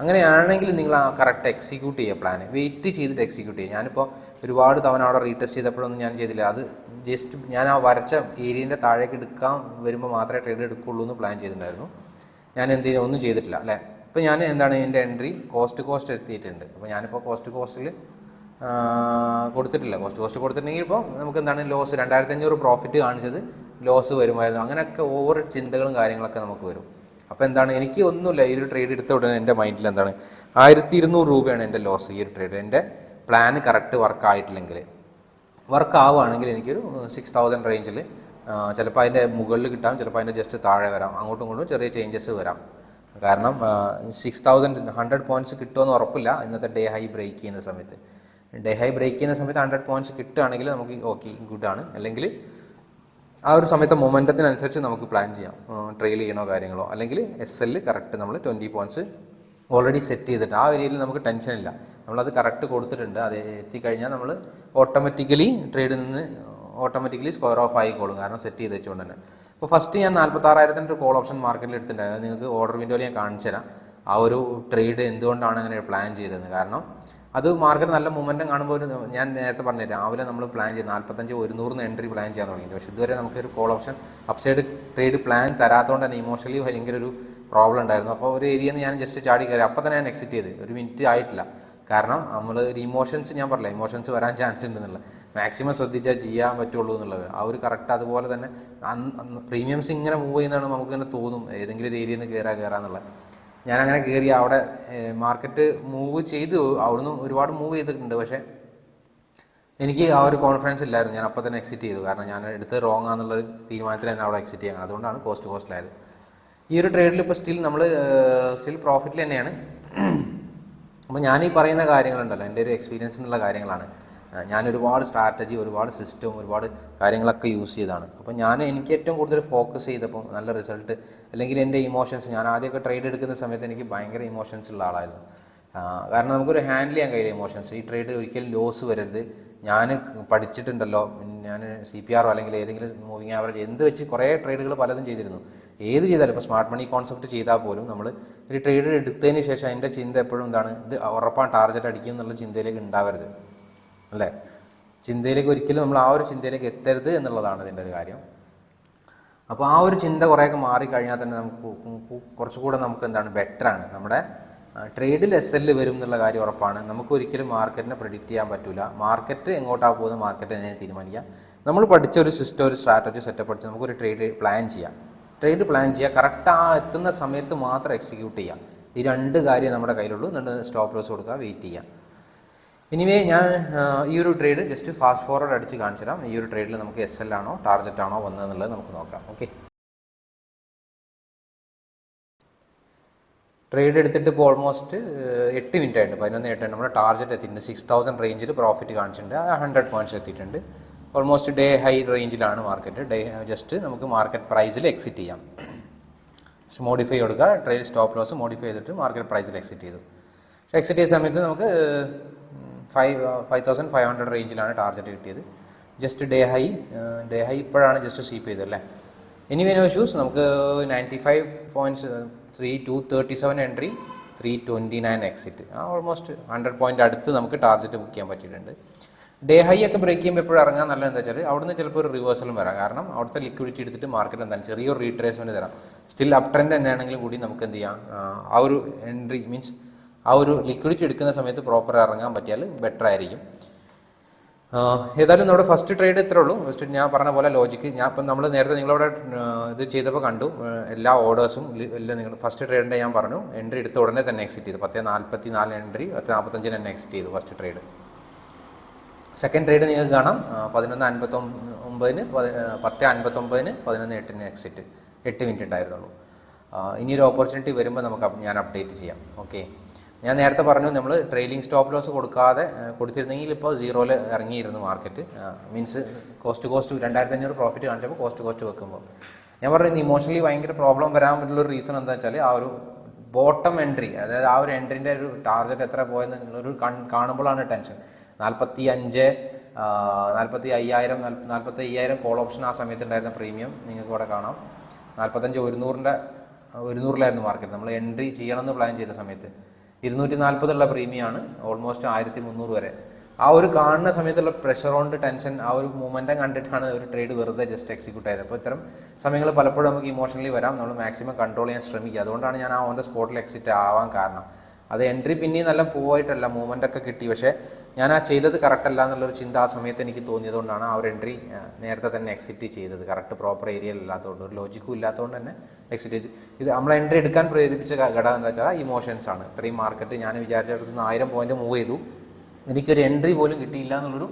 അങ്ങനെയാണെങ്കിൽ നിങ്ങൾ ആ കറക്റ്റ് എക്സിക്യൂട്ട് ചെയ്യുക പ്ലാൻ വെയിറ്റ് ചെയ്തിട്ട് എക്സിക്യൂട്ട് ചെയ്യുക. ഞാനിപ്പോൾ ഒരുപാട് തവണ അവിടെ റീടെസ്റ്റ് ചെയ്തപ്പോഴൊന്നും ഞാൻ ചെയ്തില്ല. അത് ജസ്റ്റ് ഞാൻ ആ വരച്ച ഏരിയന്റെ താഴേക്ക് എടുക്കാൻ വരുമ്പോൾ മാത്രമേ ട്രേഡ് എടുക്കുള്ളൂ എന്ന് പ്ലാൻ ചെയ്തിട്ടുണ്ടായിരുന്നു. ഞാൻ എന്ത് ചെയ്യുക ഒന്നും ചെയ്തിട്ടില്ല അല്ലേ? അപ്പോൾ ഞാൻ എന്താണ് എന്റെ എൻട്രി? കോസ്റ്റ് കോസ്റ്റ് എത്തിയിട്ടുണ്ട്. അപ്പോൾ ഞാനിപ്പോൾ കോസ്റ്റ് കോസ്റ്റിൽ കൊടുത്തിട്ടില്ല. കോസ്റ്റ് കോസ്റ്റ് കൊടുത്തിട്ടുണ്ടെങ്കിൽ ഇപ്പോൾ നമുക്ക് എന്താണ് ലോസ് രണ്ടായിരത്തി അഞ്ഞൂറ് പ്രോഫിറ്റ് കാണിച്ചത് ലോസ് വരുമായിരുന്നു. അങ്ങനെയൊക്കെ ഓവർ ചിന്തകളും കാര്യങ്ങളൊക്കെ നമുക്ക് വരും. അപ്പോൾ എന്താണ് എനിക്ക് ഒന്നുമില്ല. ഈ ഒരു ട്രേഡ് എടുത്ത ഉടനെ എന്റെ മൈൻഡിൽ എന്താണ് ആയിരത്തി ഇരുന്നൂറ് രൂപയാണ് എന്റെ ലോസ് ഈ ഒരു ട്രേഡ് എന്റെ പ്ലാൻ കറക്റ്റ് വർക്ക് ആയിട്ടില്ലെങ്കിൽ വർക്ക് ആവുകയാണെങ്കിൽ എനിക്കൊരു സിക്സ് തൗസൻഡ് റേഞ്ചിൽ ചിലപ്പോൾ അതിന്റെ മുകളിൽ കിട്ടാം ചിലപ്പോൾ അതിന്റെ ജസ്റ്റ് താഴെ വരാം. അങ്ങോട്ടും ഇങ്ങോട്ടും ചെറിയ ചേഞ്ചസ് വരാം. കാരണം സിക്സ് തൗസൻഡ് ഹൺഡ്രഡ് പോയിന്റ്സ് കിട്ടുമെന്ന് ഉറപ്പില്ല. ഇന്നത്തെ ഡേ ഹൈ ബ്രേക്ക് ചെയ്യുന്ന സമയത്ത്. ഡേ ഹൈ ബ്രേക്ക് ചെയ്യുന്ന സമയത്ത് ഹൺഡ്രഡ് പോയിന്റ്സ് കിട്ടുകയാണെങ്കിൽ നമുക്ക് ഓക്കെ ആണ്. അല്ലെങ്കിൽ ആ ഒരു സമയത്തെ മൊമെന്റത്തിനനുസരിച്ച് നമുക്ക് പ്ലാൻ ചെയ്യാം. ട്രെയിൽ ചെയ്യണോ കാര്യങ്ങളോ. അല്ലെങ്കിൽ എസ് എല്ലിൽ കറക്റ്റ് നമ്മൾ ട്വന്റി പോയിന്റ്സ് ഓൾറെഡി സെറ്റ് ചെയ്തിട്ട് ആ ഏരിയയിൽ നമുക്ക് ടെൻഷൻ ഇല്ല. നമ്മളത് കറക്റ്റ് കൊടുത്തിട്ടുണ്ട്. അത് എത്തിക്കഴിഞ്ഞാൽ നമ്മൾ ഓട്ടോമാറ്റിക്കലി ട്രേഡിൽ നിന്ന് ഓട്ടോമാറ്റിക്കലി സ്ക്വയർ ഓഫ് ആയിക്കോളും കാരണം സെറ്റ് ചെയ്ത് വെച്ചുകൊണ്ട് തന്നെ. അപ്പോൾ ഫസ്റ്റ് ഞാൻ നാൽപ്പത്താറായിരത്തിന്റെ ഒരു കോൾ ഓപ്ഷൻ മാർക്കറ്റിൽ എടുത്തിട്ടുണ്ടായിരുന്നു. നിങ്ങൾക്ക് ഓർഡർ വിൻഡോയിൽ ഞാൻ കാണിച്ചു തരാം. ആ ഒരു ട്രേഡ് എന്തുകൊണ്ടാണ് അങ്ങനെ പ്ലാൻ ചെയ്തതെന്ന്. കാരണം അത് മാർക്കറ്റ് നല്ല മൊമെന്റം കാണുമ്പോൾ ഞാൻ നേരത്തെ പറഞ്ഞു രാവിലെ നമ്മൾ പ്ലാൻ ചെയ്ത് നാൽപ്പത്തഞ്ച് ഒരുന്നൂറിന് എൻട്രി പ്ലാൻ ചെയ്യാൻ തുടങ്ങി പക്ഷേ ഇതുവരെ നമുക്കൊരു call option upside trade plan തരാത്തതുകൊണ്ട് തന്നെ ഇമോഷണലി ഭയങ്കര ഒരു പ്രോബ്ലം ഉണ്ടായിരുന്നു. അപ്പോൾ ഒരു ഏരിയയിൽ നിന്ന് ഞാൻ ജസ്റ്റ് ചാടി കയറി. അപ്പോൾ തന്നെ ഞാൻ എക്സിറ്റ് ചെയ്ത്. ഒരു മിനിറ്റ് ആയിട്ടില്ല. കാരണം നമ്മൾ ഒരു ഇമോഷൻസ് ഞാൻ പറഞ്ഞില്ല ഇമോഷൻസ് വരാൻ ചാൻസ് ഉണ്ടെന്നുള്ളത്. മാക്സിമം ശ്രദ്ധിച്ചാൽ ചെയ്യാൻ പറ്റുള്ളൂ എന്നുള്ളത്. ആ ഒരു കറക്റ്റ് അതുപോലെ തന്നെ പ്രീമിയംസ് ഇങ്ങനെ മൂവ് ചെയ്യുന്നതാണ് നമുക്ക് ഇങ്ങനെ തോന്നും. ഏതെങ്കിലും ഒരു ഏരിയയിൽ നിന്ന് കയറാ കയറാന്നുള്ളത് ഞാൻ അങ്ങനെ കയറി അവിടെ മാർക്കറ്റ് മൂവ് ചെയ്തു. അവിടുന്ന് ഒരുപാട് മൂവ് ചെയ്തിട്ടുണ്ട്. പക്ഷേ എനിക്ക് ആ ഒരു കോൺഫിഡൻസ് ഇല്ലായിരുന്നു. ഞാൻ അപ്പോൾ തന്നെ എക്സിറ്റ് ചെയ്തു. കാരണം ഞാൻ എടുത്ത് റോങ് ആണെന്നുള്ള തീരുമാനത്തിൽ തന്നെ അവിടെ എക്സിറ്റ് ചെയ്യാൻ അതുകൊണ്ടാണ് കോസ്റ്റ് കോസ്റ്റിലായത് ഈ ഒരു ട്രേഡിൽ ഇപ്പോൾ സ്റ്റിൽ നമ്മൾ സ്റ്റിൽ പ്രോഫിറ്റിൽ തന്നെയാണ്. അപ്പോൾ ഞാൻ ഈ പറയുന്ന കാര്യങ്ങളുണ്ടല്ലോ. എന്റെ ഒരു എക്സ്പീരിയൻസ് എന്നുള്ള കാര്യങ്ങളാണ്. ഞാൻ ഒരുപാട് സ്ട്രാറ്റജി ഒരുപാട് സിസ്റ്റം ഒരുപാട് കാര്യങ്ങളൊക്കെ യൂസ് ചെയ്താണ് അപ്പോൾ ഞാൻ എനിക്ക് ഏറ്റവും കൂടുതൽ ഫോക്കസ് ചെയ്തപ്പോൾ നല്ല റിസൾട്ട് അല്ലെങ്കിൽ എന്റെ ഇമോഷൻസ് ഞാൻ ആദ്യമൊക്കെ ട്രേഡ് എടുക്കുന്ന സമയത്ത് എനിക്ക് ഭയങ്കര ഇമോഷൻസ് ഉള്ള ആളായിരുന്നു. കാരണം നമുക്കൊരു ഹാൻഡിൽ ചെയ്യാൻ കഴിയില്ല ഇമോഷൻസ് ഈ ട്രേഡ് ഒരിക്കലും ലോസ് വരരുത്. ഞാൻ പഠിച്ചിട്ടുണ്ടല്ലോ. ഞാൻ സി പി ആറോ അല്ലെങ്കിൽ ഏതെങ്കിലും മൂവിങ് ആവറേജ് എന്ത് വെച്ച് കുറേ ട്രേഡുകൾ പലതും ചെയ്തിരുന്നു. ഏത് ചെയ്താലും ഇപ്പോൾ സ്മാർട്ട് മണി കോൺസെപ്റ്റ് ചെയ്താൽ പോലും നമ്മൾ ഒരു ട്രേഡ് എടുത്തതിന് ശേഷം അതിന്റെ ചിന്ത എപ്പോഴും എന്താണ്? ഇത് ഉറപ്പാണ് ടാർഗറ്റ് അടിക്കും എന്നുള്ള ചിന്തയിലേക്ക് ഉണ്ടാവരുത്. അല്ലേ? ചിന്തയിലേക്ക് ഒരിക്കലും നമ്മൾ ആ ഒരു ചിന്തയിലേക്ക് എത്തരുത് എന്നുള്ളതാണ് ഇതിന്റെ ഒരു കാര്യം. അപ്പോൾ ആ ഒരു ചിന്ത കുറേയൊക്കെ മാറിക്കഴിഞ്ഞാൽ തന്നെ നമുക്ക് കുറച്ചുകൂടെ നമുക്ക് എന്താണ് ബെറ്ററാണ് നമ്മുടെ ട്രേഡിൽ എസ് എല്ലിൽ വരും എന്നുള്ള കാര്യം ഉറപ്പാണ്. നമുക്ക് ഒരിക്കലും മാർക്കറ്റിനെ പ്രിഡിക്റ്റ് ചെയ്യാൻ പറ്റില്ല മാർക്കറ്റ് എങ്ങോട്ടാണ് പോകുന്നത് മാർക്കറ്റ് എന്നെ തീരുമാനിക്കാം നമ്മൾ പഠിച്ച ഒരു സിസ്റ്റം ഒരു സ്ട്രാറ്റജി സെറ്റപ്പ് അടിച്ച് നമുക്കൊരു ട്രേഡ് പ്ലാൻ ചെയ്യാം. ട്രേഡ് പ്ലാൻ ചെയ്യുക കറക്റ്റ് ആ എത്തുന്ന സമയത്ത് മാത്രം എക്സിക്യൂട്ട് ചെയ്യാം. ഈ രണ്ട് കാര്യം നമ്മുടെ കയ്യിലുള്ളൂ. എന്നിട്ട് സ്റ്റോപ്പ് ലോസ് കൊടുക്കുക വെയിറ്റ് ചെയ്യാം ഇനിവേ ഞാൻ ഈ ഒരു ട്രേഡ് ജസ്റ്റ് ഫാസ്റ്റ് ഫോർവേഡ് അടിച്ച് കാണിച്ചു തരാം ഈ ഒരു ട്രേഡിൽ നമുക്ക് എസ് എൽ ആണോ ടാർജറ്റ് ആണോ വന്നതെന്നുള്ളത് നമുക്ക് നോക്കാം. ഓക്കെ ട്രേഡ് എടുത്തിട്ട് ഇപ്പോൾ ഓൾമോസ്റ്റ് എട്ട് മിനിറ്റ് ആയിട്ട് പതിനൊന്ന് എട്ട് നമ്മുടെ ടാർജറ്റ് എത്തിയിട്ടുണ്ട്. സിക്സ് തൗസൻഡ് റേഞ്ചിൽ പ്രോഫിറ്റ് കാണിച്ചിട്ടുണ്ട്. ആ ഹൺഡ്രഡ് പോയിന്റ്സ് എത്തിയിട്ടുണ്ട്. ഓൾമോസ്റ്റ് ഡേ ഹൈ റേഞ്ചിലാണ് മാർക്കറ്റ് ഡേ ജസ്റ്റ് നമുക്ക് മാർക്കറ്റ് പ്രൈസിൽ എക്സിറ്റ് ചെയ്യാം. മോഡിഫൈ കൊടുക്കുക. ട്രേഡ് സ്റ്റോപ്പ് ലോസ് മോഡിഫൈ ചെയ്തിട്ട് മാർക്കറ്റ് പ്രൈസിൽ എക്സിറ്റ് ചെയ്തു. എക്സിറ്റ് ചെയ്ത സമയത്ത് നമുക്ക് five five thousand five hundred റേഞ്ചിലാണ് ടാർജറ്റ് കിട്ടിയത്. Just day high day high ഇപ്പോഴാണ് ജസ്റ്റ് സീപ്പ് ചെയ്തത് അല്ലേ? ഇനി വേനോ ഇഷ്യൂസ് നമുക്ക് ninety five points three two thirty seven entry three twenty nine exit ആ ഓൾമോസ്റ്റ് ഹൺഡ്രഡ് പോയിന്റ് അടുത്ത് നമുക്ക് ടാർജറ്റ് ബുക്ക് ചെയ്യാൻ പറ്റിയിട്ടുണ്ട്. ഡേ ഹൈ ഒക്കെ ബ്രേക്ക് ചെയ്യുമ്പോൾ എപ്പോഴും ഇറങ്ങാൻ നല്ലത് എന്താ വെച്ചാൽ അവിടുന്ന് ചിലപ്പോൾ ഒരു റിവേഴ്സലും വരാം. കാരണം അവിടുത്തെ ലിക്വിഡിറ്റി എടുത്തിട്ട് മാർക്കറ്റ് എന്താണ്? ചെറിയൊരു റീട്രേസ്മെന്റ് തരാം. സ്റ്റിൽ അപ് ട്രെൻഡ് തന്നെയാണെങ്കിലും കൂടി നമുക്ക് എന്ത് ചെയ്യാം? ആ ഒരു എൻട്രി മീൻസ് ആ ഒരു ലിക്വിഡിറ്റി എടുക്കുന്ന സമയത്ത് പ്രോപ്പർ ഇറങ്ങാൻ പറ്റിയാൽ ബെറ്റർ ആയിരിക്കും. ഏതായാലും നമ്മുടെ ഫസ്റ്റ് ട്രേഡ് ഇത്രേ ഉള്ളൂ. ഫസ്റ്റ് ഞാൻ പറഞ്ഞ പോലെ ലോജിക്ക് ഞാൻ ഇപ്പം നമ്മൾ നേരത്തെ നിങ്ങളവിടെ ഇത് ചെയ്തപ്പോൾ കണ്ടു. എല്ലാ ഓർഡേഴ്സും എല്ലാം നിങ്ങൾ ഫസ്റ്റ് ട്രേഡിന്റെ ഞാൻ പറഞ്ഞു. എൻട്രി എടുത്ത ഉടനെ തന്നെ എക്സിറ്റ് ചെയ്തു. പത്ത് നാൽപ്പത്തി നാല് എൻട്രി പത്ത് നാൽപ്പത്തഞ്ചിന് തന്നെ എക്സിറ്റ് ചെയ്തു ഫസ്റ്റ് ട്രേഡ് സെക്കൻഡ് ട്രേഡ് നിങ്ങൾക്ക് കാണാം. പതിനൊന്ന് അൻപത്തൊമ്പതിന് പത്ത് അൻപത്തൊമ്പതിന് പതിനൊന്ന് എട്ടിന് എക്സിറ്റ് എട്ട് മിനിറ്റ് ഉണ്ടായിരുന്നുള്ളൂ. ഇനിയൊരു ഓപ്പർച്യൂണിറ്റി വരുമ്പോൾ നമുക്ക് ഞാൻ അപ്ഡേറ്റ് ചെയ്യാം. ഓക്കെ ഞാൻ നേരത്തെ പറഞ്ഞു നമ്മൾ ട്രെയിലിംഗ് സ്റ്റോപ്പ് ലോസ് കൊടുക്കാതെ കൊടുത്തിരുന്നെങ്കിൽ ഇപ്പോൾ സീറോയിൽ ഇറങ്ങിയിരുന്നു മാർക്കറ്റ് മീൻസ് കോസ്റ്റ് കോസ്റ്റ് രണ്ടായിരത്തി അഞ്ഞൂറ് പ്രോഫിറ്റ് കാണിച്ചപ്പോൾ കോസ്റ്റ് കോസ്റ്റ് വെക്കുമ്പോൾ ഞാൻ പറയുന്നത് ഇമോഷണലി ഭയങ്കര പ്രോബ്ലം വരാൻ പറ്റുള്ള ഒരു റീസൺ എന്താ വെച്ചാൽ ആ ഒരു ബോട്ടം എൻട്രി അതായത് ആ ഒരു എൻട്രിന്റെ ഒരു ടാർഗറ്റ് എത്ര പോയെന്ന് ഒരു കൺ കാണുമ്പോഴാണ് ടെൻഷൻ നാൽപ്പത്തി അഞ്ച് നാൽപ്പത്തി അയ്യായിരം നാൽപ്പത്തി അയ്യായിരം കോൾ ഓപ്ഷൻ ആ സമയത്തുണ്ടായിരുന്ന പ്രീമിയം നിങ്ങൾക്ക് ഇവിടെ കാണാം. നാൽപ്പത്തഞ്ച് ഒരുന്നൂറിന്റെ ഒരുന്നൂറിലായിരുന്നു മാർക്കറ്റ് നമ്മൾ എൻട്രി ചെയ്യണമെന്ന് പ്ലാൻ ചെയ്ത സമയത്ത്. ഇരുന്നൂറ്റി നാൽപ്പതുള്ള പ്രീമിയമാണ് ഓൾമോസ്റ്റ് ആയിരത്തി മുന്നൂറ് വരെ. ആ ഒരു കാണുന്ന സമയത്തുള്ള പ്രഷർ ഓണ്ട് ടെൻഷൻ ആ ഒരു മൂമെന്റം കണ്ടിട്ടാണ് ഒരു ട്രേഡ് വെറുതെ ജസ്റ്റ് എക്സിക്യൂട്ട് ചെയ്തത് അപ്പോൾ ഇത്തരം സമയങ്ങൾ പലപ്പോഴും നമുക്ക് ഇമോഷണലി വരാം. നമ്മൾ മാക്സിമം കൺട്രോൾ ചെയ്യാൻ ശ്രമിക്കുക. അതുകൊണ്ടാണ് ഞാൻ ആ ഓൺ ദ സ്പോട്ടിൽ എക്സിറ്റ് ആവാൻ കാരണം. അത് എൻട്രി പിന്നെയും നല്ല പോയിട്ടല്ല മൂവ്മെന്റ് ഒക്കെ കിട്ടി. പക്ഷേ ഞാൻ ആ ചെയ്തത് കറക്റ്റ് അല്ല എന്നുള്ളൊരു ചിന്ത ആ സമയത്ത് എനിക്ക് തോന്നിയതുകൊണ്ടാണ് ആ ഒരു എൻട്രി നേരത്തെ തന്നെ എക്സിറ്റ് ചെയ്തത്. കറക്റ്റ് പ്രോപ്പർ ഏരിയയിൽ ഇല്ലാത്തതുകൊണ്ട് ഒരു ലോജിക്കും ഇല്ലാത്തതുകൊണ്ട് തന്നെ എക്സിറ്റ് ചെയ്തു. ഇത് നമ്മൾ എൻട്രി എടുക്കാൻ പ്രേരിപ്പിച്ച ഘടകം എന്താ വെച്ചാൽ ഇമോഷൻസ് ആണ്. ഇത്രയും മാർക്കറ്റ് ഞാൻ വിചാരിച്ചിടത്തുനിന്ന് ആയിരം പോയിന്റ് മൂവ് ചെയ്തു. എനിക്കൊരു എൻട്രി പോലും കിട്ടിയില്ല എന്നുള്ളൊരു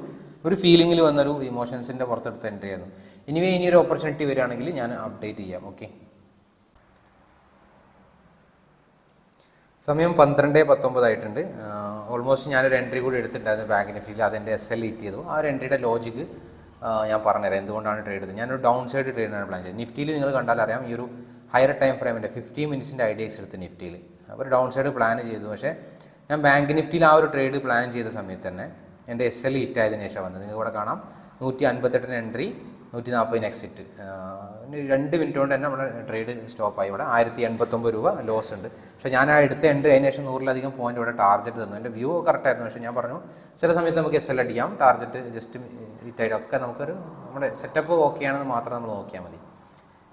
ഒരു ഫീലിംഗിൽ വന്നൊരു ഇമോഷൻസിന്റെ പുറത്തെടുത്ത എൻട്രി ആയിരുന്നു. ഇനിവേ ഇനി ഒരു ഓപ്പർച്യൂണിറ്റി വരികയാണെങ്കിൽ ഞാൻ അപ്ഡേറ്റ് ചെയ്യാം. ഓക്കെ സമയം പന്ത്രണ്ട് പത്തൊമ്പതായിട്ടുണ്ട്. ഓൾമോസ്റ്റ് ഞാനൊരു എൻട്രി കൂടി എടുത്തിട്ടുണ്ടായിരുന്നു ബാങ്ക് നിഫ്റ്റിയിൽ അതെന്റെ എസ് എൽ ഇറ്റ് ചെയ്തു. ആ ഒരു എൻട്രിയുടെ ലോജിക്ക് ഞാൻ പറഞ്ഞുതരാം. എന്തുകൊണ്ടാണ് ട്രേഡ് ചെയ്തത്? ഞാനൊരു ഡൗൺ സൈഡ് ട്രേഡിനാണ് പ്ലാൻ ചെയ്തത്. നിഫ്റ്റിയിൽ നിങ്ങൾ കണ്ടാൽ അറിയാം ഈ ഒരു ഹയർ ടൈം ഫ്രെയിമിന്റെ ഫിഫ്റ്റി മിനിറ്റ്സിന്റെ ഐഡിയസ് എടുത്ത് നിഫ്റ്റിയിൽ അപ്പോൾ ഒരു ഡൗൺ സൈഡ് പ്ലാൻ ചെയ്തു. പക്ഷേ ഞാൻ ബാങ്ക് നിഫ്റ്റിയിൽ ആ ഒരു ട്രേഡ് പ്ലാൻ ചെയ്ത സമയത്ത് തന്നെ എന്റെ എസ് എൽ ഹിറ്റ് ആയതിനു ശേഷം വന്നത്. നിങ്ങൾക്ക് ഇവിടെ കാണാം. നൂറ്റി അൻപത്തെട്ടിന് എൻട്രി നൂറ്റി നാൽപ്പതിന് എക്സിറ്റ് രണ്ട് മിനിറ്റ് കൊണ്ട് തന്നെ നമ്മുടെ ട്രേഡ് സ്റ്റോപ്പായി. ഇവിടെ ആയിരത്തി എൺപത്തൊമ്പത് രൂപ ലോസ് ഉണ്ട്. പക്ഷേ ഞാൻ ആ എടുത്ത ഉണ്ട് അതിന് ശേഷം നൂറിലധികം പോയിന്റ് ഇവിടെ ടാർജറ്റ് തന്നു. എന്റെ വ്യൂ കറക്റ്റ് ആയിരുന്നു. പക്ഷേ ഞാൻ പറഞ്ഞു ചില സമയത്ത് നമുക്ക് എസ് എൽ അടിക്കാം. ടാർജറ്റ് ജസ്റ്റ് ഹിറ്റായിട്ട് ഒക്കെ നമുക്കൊരു നമ്മുടെ സെറ്റപ്പ് ഓക്കെ ആണെന്ന് മാത്രം നമ്മൾ നോക്കിയാൽ മതി.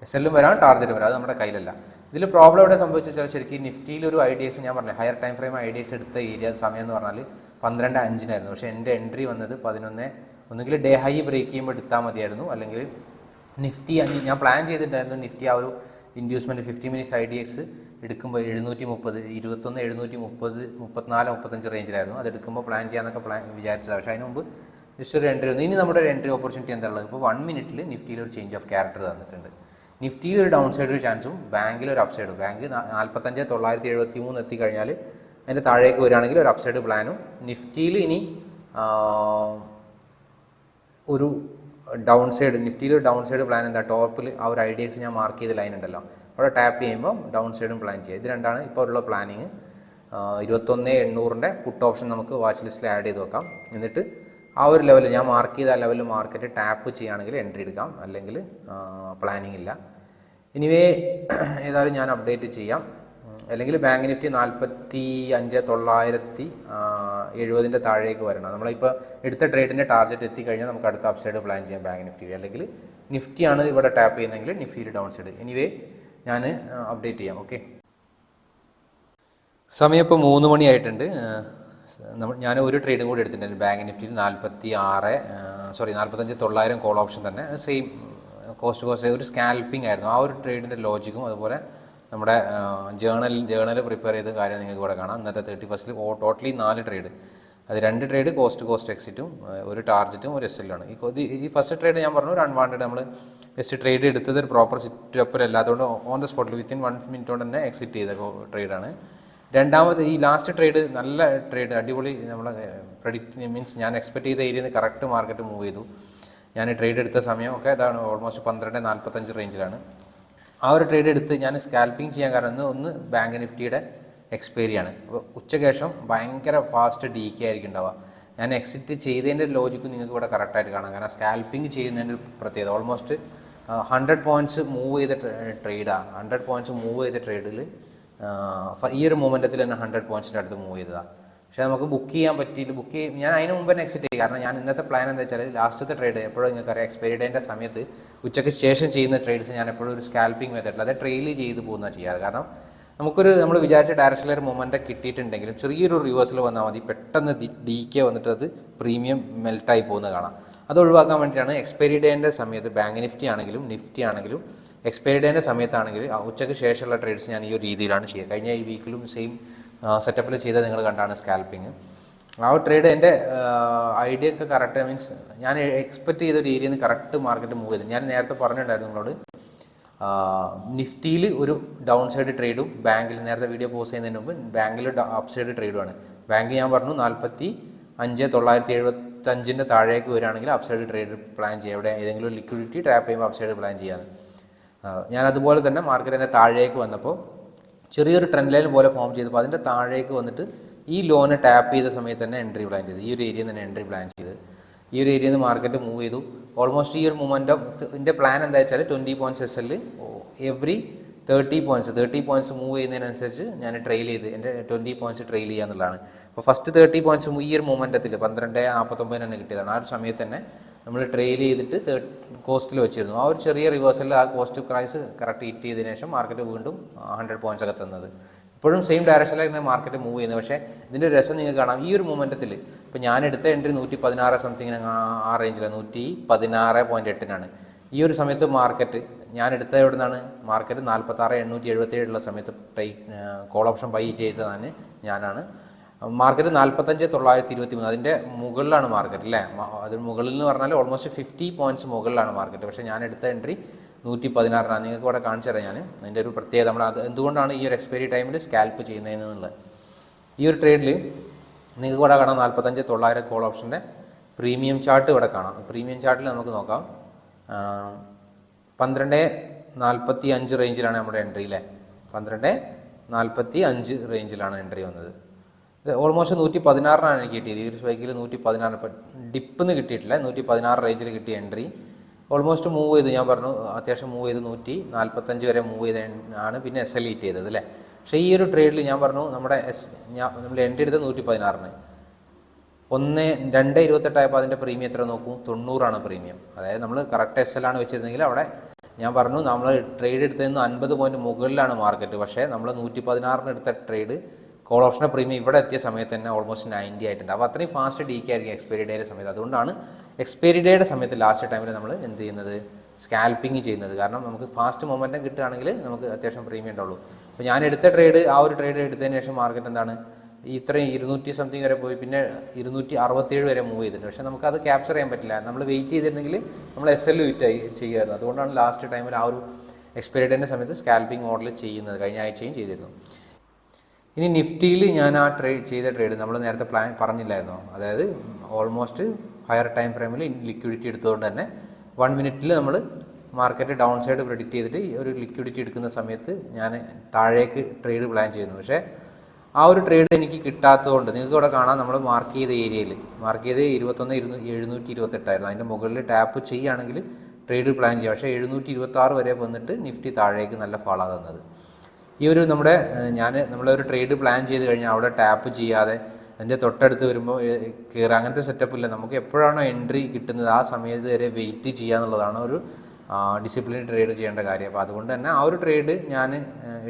എസ് എല്ലും വരാം ടാർജറ്റും വരാം. അത് നമ്മുടെ കയ്യിലല്ല. ഇതിൽ പ്രോബ്ലം എവിടെ സംഭവിച്ചു വെച്ചാൽ ശരിക്കും നിഫ്റ്റിയിൽ ഒരു ഐഡിയസ് ഞാൻ പറഞ്ഞു ഹയർ ടൈം ഫ്രെയിം ഐഡിയസ് എടുത്ത ഏരിയ സമയം എന്ന് പറഞ്ഞാൽ പന്ത്രണ്ട് അഞ്ചിനായിരുന്നു. പക്ഷേ എന്റെ എൻട്രി വന്നത് പതിനൊന്ന് ഒന്നുകിൽ ഡേ ഹൈ ബ്രേക്ക് ചെയ്യുമ്പോൾ എടുത്താൽ മതിയായിരുന്നു. അല്ലെങ്കിൽ നിഫ്റ്റി ഞാൻ പ്ലാൻ ചെയ്തിട്ടുണ്ടായിരുന്നു നിഫ്റ്റി ആ ഒരു inducement fifty minutes I D X എടുക്കുമ്പോൾ എഴുന്നൂറ്റി മുപ്പത് ഇരുപത്തൊന്ന് എഴുന്നൂറ്റി മുപ്പത് മുപ്പത്തിനാല് മുപ്പത്തഞ്ച് റേഞ്ചിലായിരുന്നു അത് എടുക്കുമ്പോൾ പ്ലാൻ ചെയ്യാന്നൊക്കെ പ്ലാൻ വിചാരിച്ചതാണ് പക്ഷേ അതിന് മുമ്പ് ജസ്റ്റ് ഒരു എൻട്രി വന്നു. ഇനി നമ്മുടെ ഒരു എൻട്രി ഓപ്പർച്യൂണിറ്റി എന്താ ഉള്ളത് ഇപ്പോൾ വൺ മിനിറ്റിൽ നിഫ്റ്റിയിൽ ഒരു ചേഞ്ച് ഓഫ് ക്യാരക്ടർ തന്നിട്ടുണ്ട്. നിഫ്റ്റിയിൽ ഒരു ഡൗൺ സൈഡ് ഒരു ചാൻസും ബാങ്കിൽ ഒരു അപ്സൈഡ് ബാങ്ക് നാൽപ്പത്തഞ്ച് തൊള്ളായിരത്തി എഴുപത്തി മൂന്ന് എത്തിക്കഴിഞ്ഞാൽ അതിന്റെ താഴേക്ക് വരികയാണെങ്കിൽ ഒരു അപ്സൈഡ് പ്ലാനും നിഫ്റ്റിയിൽ ഇനി ഒരു ഡൗൺ സൈഡ് നിഫ്റ്റിയിൽ ഡൗൺ സൈഡ് പ്ലാൻ എന്താ? ടോപ്പിൽ ആ ഒരു ഐഡിയസ് ഞാൻ മാർക്ക് ചെയ്ത ലൈൻ ഉണ്ടല്ലോ. അവിടെ ടാപ്പ് ചെയ്യുമ്പോൾ ഡൗൺ സൈഡും പ്ലാൻ ചെയ്യുക. ഇത് രണ്ടാണ് ഇപ്പോൾ ഉള്ള പ്ലാനിങ് ഇരുപത്തൊന്ന് എണ്ണൂറിന്റെ പുട്ട് ഓപ്ഷൻ നമുക്ക് വാച്ച് ലിസ്റ്റിൽ ആഡ് ചെയ്ത് വെക്കാം. എന്നിട്ട് ആ ഒരു ലെവൽ ഞാൻ മാർക്ക് ചെയ്ത ആ ലെവലിൽ മാർക്കറ്റ് ടാപ്പ് ചെയ്യുകയാണെങ്കിൽ എൻട്രി എടുക്കാം. അല്ലെങ്കിൽ പ്ലാനിങ് ഇല്ല. ഇനിവേ ഏതായാലും ഞാൻ അപ്ഡേറ്റ് ചെയ്യാം. അല്ലെങ്കിൽ ബാങ്ക് നിഫ്റ്റി നാൽപ്പത്തി അഞ്ച് തൊള്ളായിരത്തി എഴുപതിന്റെ താഴേക്ക് വരണം. നമ്മളിപ്പോൾ എടുത്ത ട്രേഡിന്റെ ടാർഗറ്റ് എത്തിക്കഴിഞ്ഞാൽ നമുക്ക് അടുത്ത അപ്സൈഡ് പ്ലാൻ ചെയ്യാം ബാങ്ക് നിഫ്റ്റി അല്ലെങ്കിൽ നിഫ്റ്റിയാണ് ഇവിടെ ടാപ്പ് ചെയ്യുന്നതെങ്കിൽ നിഫ്റ്റിയിൽ ഡൗൺ സൈഡ്. എനിവേ ഞാൻ അപ്ഡേറ്റ് ചെയ്യാം. ഓക്കെ. സമയം ഇപ്പോൾ മൂന്ന് മണിയായിട്ടുണ്ട് നമ്മൾ ഞാൻ ഒരു ട്രേഡും കൂടി എടുത്തിട്ടുണ്ട് ബാങ്ക് നിഫ്റ്റിയിൽ നാൽപ്പത്തി ആറ് സോറി നാൽപ്പത്തഞ്ച് തൊള്ളായിരം കോൾ ഓപ്ഷൻ തന്നെ. സെയിം കോസ്റ്റ് കോസ്റ്റ് ഒരു സ്കാൽപ്പിംഗ് ആയിരുന്നു. ആ ഒരു ട്രേഡിന്റെ ലോജിക്കും അതുപോലെ നമ്മുടെ ജേണൽ ജേണൽ പ്രിപ്പയർ ചെയ്ത കാര്യം നിങ്ങൾക്ക് ഇവിടെ കാണാം. ഇന്നത്തെ തേർട്ടി ഫസ്റ്റിൽ ടോട്ടലി നാല് ട്രേഡ് അത് രണ്ട് ട്രേഡ് കോസ്റ്റ് കോസ്റ്റ് എക്സിറ്റും ഒരു ടാർജറ്റും ഒരു എസ് എല്ലാണ് ഈ ഈ ഫസ്റ്റ് ട്രേഡ് ഞാൻ പറഞ്ഞു ഒരു അൺവാണ്ടഡ് നമ്മൾ ജസ്റ്റ് ട്രേഡ് എടുത്തത് ഒരു പ്രോപ്പർ സിറ്റപ്പിൽ അല്ലാത്തതുകൊണ്ട് ഓൺ ദ സ്പോട്ടിൽ വിത്തിൻ വൺ മിനിറ്റ് കൊണ്ട് തന്നെ എക്സിറ്റ് ചെയ്ത ട്രേഡാണ് രണ്ടാമത് ഈ ലാസ്റ്റ് ട്രേഡ് നല്ല ട്രേഡ് അടിപൊളി നമ്മൾ പ്രഡിക്റ്റ് മീൻസ് ഞാൻ എക്സ്പെക്ട് ചെയ്ത ഏരിയയിൽ നിന്ന് കറക്റ്റ് മാർക്കറ്റ് മൂവ് ചെയ്തു. ഞാൻ ട്രേഡ് എടുത്ത സമയം ഒക്കെ ഇതാണ് ഓൾമോസ്റ്റ് പന്ത്രണ്ട് നാൽപ്പത്തഞ്ച് റേഞ്ചിലാണ് ആ ഒരു ട്രേഡ് എടുത്ത് ഞാൻ സ്കാൽപ്പിംഗ് ചെയ്യാൻ കാരണം ഒന്ന് ബാങ്ക് നിഫ്റ്റിയുടെ എക്സ്പയറിയാണ് അപ്പോൾ ഉച്ചയ്ക്ക് ശേഷം ഭയങ്കര ഫാസ്റ്റ് ഡി കെ ആയിരിക്കും ഉണ്ടാവുക. ഞാൻ എക്സിറ്റ് ചെയ്തതിന്റെ ലോജിക്ക് നിങ്ങൾക്ക് ഇവിടെ കറക്റ്റായിട്ട് കാണാം. കാരണം സ്കാൽപ്പിംഗ് ചെയ്യുന്നതിന്റെ പ്രത്യേകത. ഓൾമോസ്റ്റ് ഹൺഡ്രഡ് പോയിന്റ്സ് മൂവ് ചെയ്ത ട്രേഡാണ് ഹൺഡ്രഡ് പോയിന്റ്സ് മൂവ് ചെയ്ത ട്രേഡിൽ ഈ ഒരു മൊമെന്റത്തിൽ തന്നെ ഹൺഡ്രഡ് പോയിന്റ്സിന്റെ അടുത്ത് മൂവ് ചെയ്തതാണ് പക്ഷേ നമുക്ക് ബുക്ക് ചെയ്യാൻ പറ്റിയില്ല. ബുക്ക് ചെയ്യും ഞാൻ അതിന് മുമ്പ് തന്നെ എക്സിറ്റ് ചെയ്യും കാരണം ഞാൻ ഇന്നത്തെ പ്ലാൻ എന്താ വെച്ചാൽ ലാസ്റ്റത്തെ ട്രേഡ് എപ്പോഴും നിങ്ങൾക്ക് അറിയാം എക്സ്പയറി ഡേന്റെ സമയത്ത് ഉച്ചയ്ക്ക് ശേഷം ചെയ്യുന്ന ട്രേഡ്സ് ഞാൻ എപ്പോഴും ഒരു സ്കാൽപ്പിംഗ് മെത്തേഡിൽ അതായത് ട്രെയിൽ ചെയ്ത് പോകുന്ന ചെയ്യാറ്. കാരണം നമുക്കൊരു നമ്മൾ വിചാരിച്ച ഡയറക്ഷനിൽ ഒരു മൊമെന്റ് കിട്ടിയിട്ടുണ്ടെങ്കിലും ചെറിയൊരു റിവേഴ്സൽ വന്നാൽ മതി. പെട്ടെന്ന് ഡി കെ വന്നിട്ട് അത് പ്രീമിയം മെൽട്ടായി പോകുന്നത് കാണാം. അത് ഒഴിവാക്കാൻ വേണ്ടിയിട്ടാണ് എക്സ്പയറി ഡേന്റെ സമയത്ത് ബാങ്ക് നിഫ്റ്റി ആണെങ്കിലും നിഫ്റ്റി ആണെങ്കിലും എക്സ്പയറി ഡേന്റെ സമയത്താണെങ്കിൽ ഉച്ചയ്ക്ക് ശേഷമുള്ള ട്രേഡ്സ് ഞാൻ ഈ ഒരു രീതിയിലാണ് ചെയ്യുക. കഴിഞ്ഞ ഈ വീക്കിലും സെയിം സെറ്റപ്പിൽ ചെയ്തത് നിങ്ങൾ കണ്ടാണ് സ്കാൽപ്പിങ് ആ ട്രേഡ് എന്റെ ഐഡിയ ഒക്കെ കറക്റ്റ് മീൻസ് ഞാൻ എക്സ്പെക്ട് ചെയ്ത ഒരു ഏരിയയിൽ നിന്ന് കറക്റ്റ് മാർക്കറ്റ് മൂവ് ചെയ്തു. ഞാൻ നേരത്തെ പറഞ്ഞിട്ടുണ്ടായിരുന്നു നിങ്ങളോട്. നിഫ്റ്റിയിൽ ഒരു ഡൗൺ സൈഡ് ട്രേഡും ബാങ്കിൽ നേരത്തെ വീഡിയോ പോസ്റ്റ് ചെയ്യുന്നതിന് മുമ്പ് ബാങ്കിൽ അപ്പ് സൈഡ് ട്രേഡുമാണ് ബാങ്ക് ഞാൻ പറഞ്ഞു നാൽപ്പത്തി അഞ്ച് തൊള്ളായിരത്തി എഴുപത്തഞ്ചിന്റെ താഴേക്ക് വരികയാണെങ്കിൽ അപ്പ് സൈഡ് ട്രേഡ് പ്ലാൻ ചെയ്യുക എവിടെ ഏതെങ്കിലും ലിക്വിഡിറ്റി ട്രാപ്പ് ചെയ്യുമ്പോൾ അപ്പ് സൈഡ് പ്ലാൻ ചെയ്യാതെ ഞാൻ അതുപോലെ തന്നെ മാർക്കറ്റ് മാർക്കറ്റിന്റെ താഴേക്ക് വന്നപ്പോൾ ചെറിയൊരു ട്രെൻഡ് ലൈൻ പോലെ ഫോം ചെയ്തപ്പോൾ അതിന്റെ താഴേക്ക് വന്നിട്ട് ഈ ലോണ് ടാപ്പ് ചെയ്ത സമയത്ത് തന്നെ എൻട്രി പ്ലാൻ ചെയ്ത്. ഈ ഒരു ഏരിയയിൽ തന്നെ എൻട്രി പ്ലാൻ ചെയ്ത്. ഈ ഒരു ഏരിയയിൽ നിന്ന് മാർക്കറ്റ് മൂവ് ചെയ്തു. ഓൾമോസ്റ്റ് ഈ ഒരു മൊമെന്റം ഇതിന്റെ പ്ലാൻ എന്താ വെച്ചാൽ ട്വന്റി പോയിന്റ്സ് എസ് എല്ലിൽ every thirty points thirty points move ചെയ്യുന്നതിനനുസരിച്ച് ഞാൻ ട്രെയിൽ ചെയ്ത്. എന്റെ ട്വന്റി പോയിന്റ്സ് ട്രെയിൽ ചെയ്യുക എന്നുള്ളതാണ്. അപ്പോൾ ഫസ്റ്റ് തേർട്ടി പോയിന്റ്സ് ഈ ഒരു മൂവ്മെന്റത്തിൽ പന്ത്രണ്ട് നാൽപ്പത്തൊമ്പതിനാണ് കിട്ടിയതാണ്. ആ ഒരു സമയത്ത് തന്നെ നമ്മൾ ട്രെയിൽ ചെയ്തിട്ട് കോസ്റ്റിൽ വെച്ചിരുന്നു. ആ ഒരു ചെറിയ റിവേഴ്സലിൽ ആ കോസ്റ്റ് പ്രൈസ് കറക്റ്റ് ഹിറ്റ് ചെയ്തതിനു ശേഷം മാർക്കറ്റ് വീണ്ടും ഹൺഡ്രഡ് പോയിന്റ്സ് ഒക്കെ തന്നത്. ഇപ്പോഴും സെയിം ഡയറക്ഷനിലാണ് മാർക്കറ്റ് മൂവ് ചെയ്യുന്നത്. പക്ഷേ ഇതിന്റെ രസം നിങ്ങൾക്ക് കാണാം. ഈ ഒരു മൂമെന്റത്തിൽ ഇപ്പോൾ ഞാൻ എടുത്ത എൻട്രി നൂറ്റി പതിനാറ് സംതിങ്ങിന് ആ റേഞ്ചിലാണ് നൂറ്റി പതിനാറ് പോയിന്റ് എട്ടിനാണ് ഈ ഒരു സമയത്ത് മാർക്കറ്റ് ഞാൻ എടുത്ത എവിടെ നിന്നാണ് മാർക്കറ്റ് നാൽപ്പത്താറ് എണ്ണൂറ്റി എഴുപത്തി ഏഴുള്ള സമയത്ത് ട്രൈ കോൾ ഓപ്ഷൻ ബൈ ചെയ്തതാണ് ഞാനാണ്. മാർക്കറ്റ് നാൽപ്പത്തഞ്ച് തൊള്ളായിരത്തി ഇരുപത്തി മൂന്ന് അതിന്റെ മുകളിലാണ് മാർക്കറ്റ് അല്ലേ? അതിന് മുകളിൽ എന്ന് പറഞ്ഞാൽ ഓൾമോസ്റ്റ് ഫിഫ്റ്റി പോയിന്റ്സ് മുകളിലാണ് മാർക്കറ്റ്. പക്ഷേ ഞാൻ എടുത്ത എൻട്രി നൂറ്റി പതിനാറിനാണ്. നിങ്ങൾക്ക് ഇവിടെ കാണിച്ചു തരാം ഞാൻ അതിന്റെ ഒരു പ്രത്യേകത നമ്മൾ അത് എന്തുകൊണ്ടാണ് ഈ ഒരു എക്സ്പയറി ടൈമിൽ സ്കാൽപ്പ് ചെയ്യുന്നതെന്നുള്ളത്? ഈ ഒരു ട്രേഡിൽ നിങ്ങൾക്ക് ഇവിടെ കാണാം നാൽപ്പത്തഞ്ച് തൊള്ളായിരം കോൾ ഓപ്ഷന്റെ പ്രീമിയം ചാർട്ട് ഇവിടെ കാണാം. പ്രീമിയം ചാർട്ടിൽ നമുക്ക് നോക്കാം. പന്ത്രണ്ട് നാൽപ്പത്തി അഞ്ച് റേഞ്ചിലാണ് നമ്മുടെ എൻട്രി അല്ലേ? പന്ത്രണ്ട് നാൽപ്പത്തി അഞ്ച് റേഞ്ചിലാണ് എൻട്രി വന്നത്. ഓൾമോസ്റ്റ് നൂറ്റി പതിനാറിനാണ് എനിക്ക് കിട്ടിയത്. ഈ ഒരു സ്പൈക്കിൽ നൂറ്റി പതിനാറ് ഡിപ്പെന്ന് കിട്ടിയിട്ടില്ല. നൂറ്റി പതിനാറ് റേഞ്ചിൽ കിട്ടിയ എൻട്രി ഓൾമോസ്റ്റ് മൂവ് ചെയ്തു. ഞാൻ പറഞ്ഞു അത്യാവശ്യം മൂവ് ചെയ്ത് നൂറ്റി നാൽപ്പത്തഞ്ച് വരെ മൂവ് ചെയ്ത ആണ് പിന്നെ എസ് എൽ ഇറ്റ് ചെയ്തത് അല്ലേ പക്ഷേ ഈ ഒരു ട്രേഡിൽ ഞാൻ പറഞ്ഞു നമ്മുടെ എസ് ഞാൻ നമ്മൾ എൻട്രി എടുത്തത് നൂറ്റി പതിനാറിന് ഒന്ന് രണ്ട് ഇരുപത്തെട്ടായപ്പോൾ അതിന്റെ പ്രീമിയം എത്ര നോക്കും? തൊണ്ണൂറാണ് പ്രീമിയം അതായത് നമ്മൾ കറക്റ്റ് എസ് എൽ ആണ് വെച്ചിരുന്നെങ്കിൽ അവിടെ ഞാൻ പറഞ്ഞു നമ്മൾ ട്രേഡ് എടുത്തതിന് അൻപത് പോയിന്റ് മുകളിലാണ് മാർക്കറ്റ് പക്ഷേ നമ്മൾ നൂറ്റി പതിനാറിന് എടുത്ത ട്രേഡ് കോൾ ഓപ്ഷന്റെ പ്രീമിയം ഇവിടെ എത്തിയ സമയത്ത് തന്നെ ഓൾമോസ്റ്റ് നയന്റി ആയിട്ടുണ്ട്. അപ്പോൾ അത്രയും ഫാസ്റ്റ് ഡീക്ക് ആയിരിക്കും എക്സ്പയറി ഡേയുടെ സമയത്ത്. അതുകൊണ്ടാണ് എക്സ്പയറി ഡേയുടെ സമയത്ത് ലാസ്റ്റ് ടൈമിൽ നമ്മൾ എന്ത് ചെയ്യുന്നത്? സ്കാൽപ്പിംഗ് ചെയ്യുന്നത്. കാരണം നമുക്ക് ഫാസ്റ്റ് മൊമെന്റം കിട്ടുകയാണെങ്കിൽ നമുക്ക് അത്യാവശ്യം പ്രീമിയം ഉണ്ടാവുള്ളൂ. അപ്പോൾ ഞാൻ എടുത്ത ട്രേഡ് ആ ഒരു ട്രേഡ് എടുത്തതിന് ശേഷം മാർക്കറ്റ് എന്താണ്? ഇത്രയും ഇരുന്നൂറ്റി സംതിങ് വരെ പോയി. പിന്നെ ഇരുന്നൂറ്റി അറുപത്തേഴ് വരെ മൂവ് ചെയ്തിട്ടുണ്ട്. പക്ഷേ നമുക്ക് നമുക്കത് ക്യാപ്ചർ ചെയ്യാൻ പറ്റില്ല. നമ്മൾ വെയിറ്റ് ചെയ്തിരുന്നെങ്കിൽ നമ്മൾ എസ് എൽ വിറ്റ് ചെയ്യുമായിരുന്നു. അതുകൊണ്ടാണ് ലാസ്റ്റ് ടൈമിൽ ആ ഒരു എക്സ്പയറി ഡേന്റെ സമയത്ത് സ്കാൽപ്പിംഗ് മോഡൽ ചെയ്യുന്നത്. കഴിഞ്ഞ ആഴ്ചയും ചെയ്തിരുന്നു. ഇനി നിഫ്റ്റിയിൽ ഞാൻ ആ ട്രേഡ് ചെയ്ത ട്രേഡ് നമ്മൾ നേരത്തെ പ്ലാൻ പറഞ്ഞില്ലായിരുന്നോ? അതായത് ഓൾമോസ്റ്റ് ഹയർ ടൈം ഫ്രെയിമിൽ ലിക്വിഡിറ്റി എടുത്തുകൊണ്ട് തന്നെ വൺ മിനിറ്റിൽ നമ്മൾ മാർക്കറ്റ് ഡൗൺ സൈഡ് പ്രിഡിക്റ്റ് ചെയ്തിട്ട് ഒരു ലിക്വിഡിറ്റി എടുക്കുന്ന സമയത്ത് ഞാൻ താഴേക്ക് ട്രേഡ് പ്ലാൻ ചെയ്യുന്നു. പക്ഷേ ആ ഒരു ട്രേഡ് എനിക്ക് കിട്ടാത്തതുകൊണ്ട് നിങ്ങൾക്ക് ഇവിടെ കാണാം നമ്മൾ മാർക്ക് ചെയ്ത ഏരിയയിൽ. മാർക്ക് ചെയ്ത് ഇരുപത്തൊന്ന് ഇരുന്നൂ എഴുന്നൂറ്റി ഇരുപത്തെട്ടായിരുന്നു അതിന്റെ മുകളിൽ ടാപ്പ് ചെയ്യുകയാണെങ്കിൽ ട്രേഡ് പ്ലാൻ ചെയ്യാം. പക്ഷേ എഴുന്നൂറ്റി ഇരുപത്താറ് വരെ വന്നിട്ട് നിഫ്റ്റി താഴേക്ക് നല്ല ഫാളാണ് തന്നത്. ഈ ഒരു നമ്മുടെ ഞാൻ നമ്മളൊരു ട്രേഡ് പ്ലാൻ ചെയ്ത് കഴിഞ്ഞാൽ അവിടെ ടാപ്പ് ചെയ്യാതെ അതിന്റെ തൊട്ടടുത്ത് വരുമ്പോൾ കയറുക അങ്ങനത്തെ സെറ്റപ്പ് ഇല്ല. നമുക്ക് എപ്പോഴാണോ എൻട്രി കിട്ടുന്നത് ആ സമയത്ത് വരെ വെയിറ്റ് ചെയ്യുക എന്നുള്ളതാണ് ഒരു ഡിസിപ്ലിൻ ട്രേഡ് ചെയ്യേണ്ട കാര്യം. അപ്പോൾ അതുകൊണ്ട് തന്നെ ആ ഒരു ട്രേഡ് ഞാൻ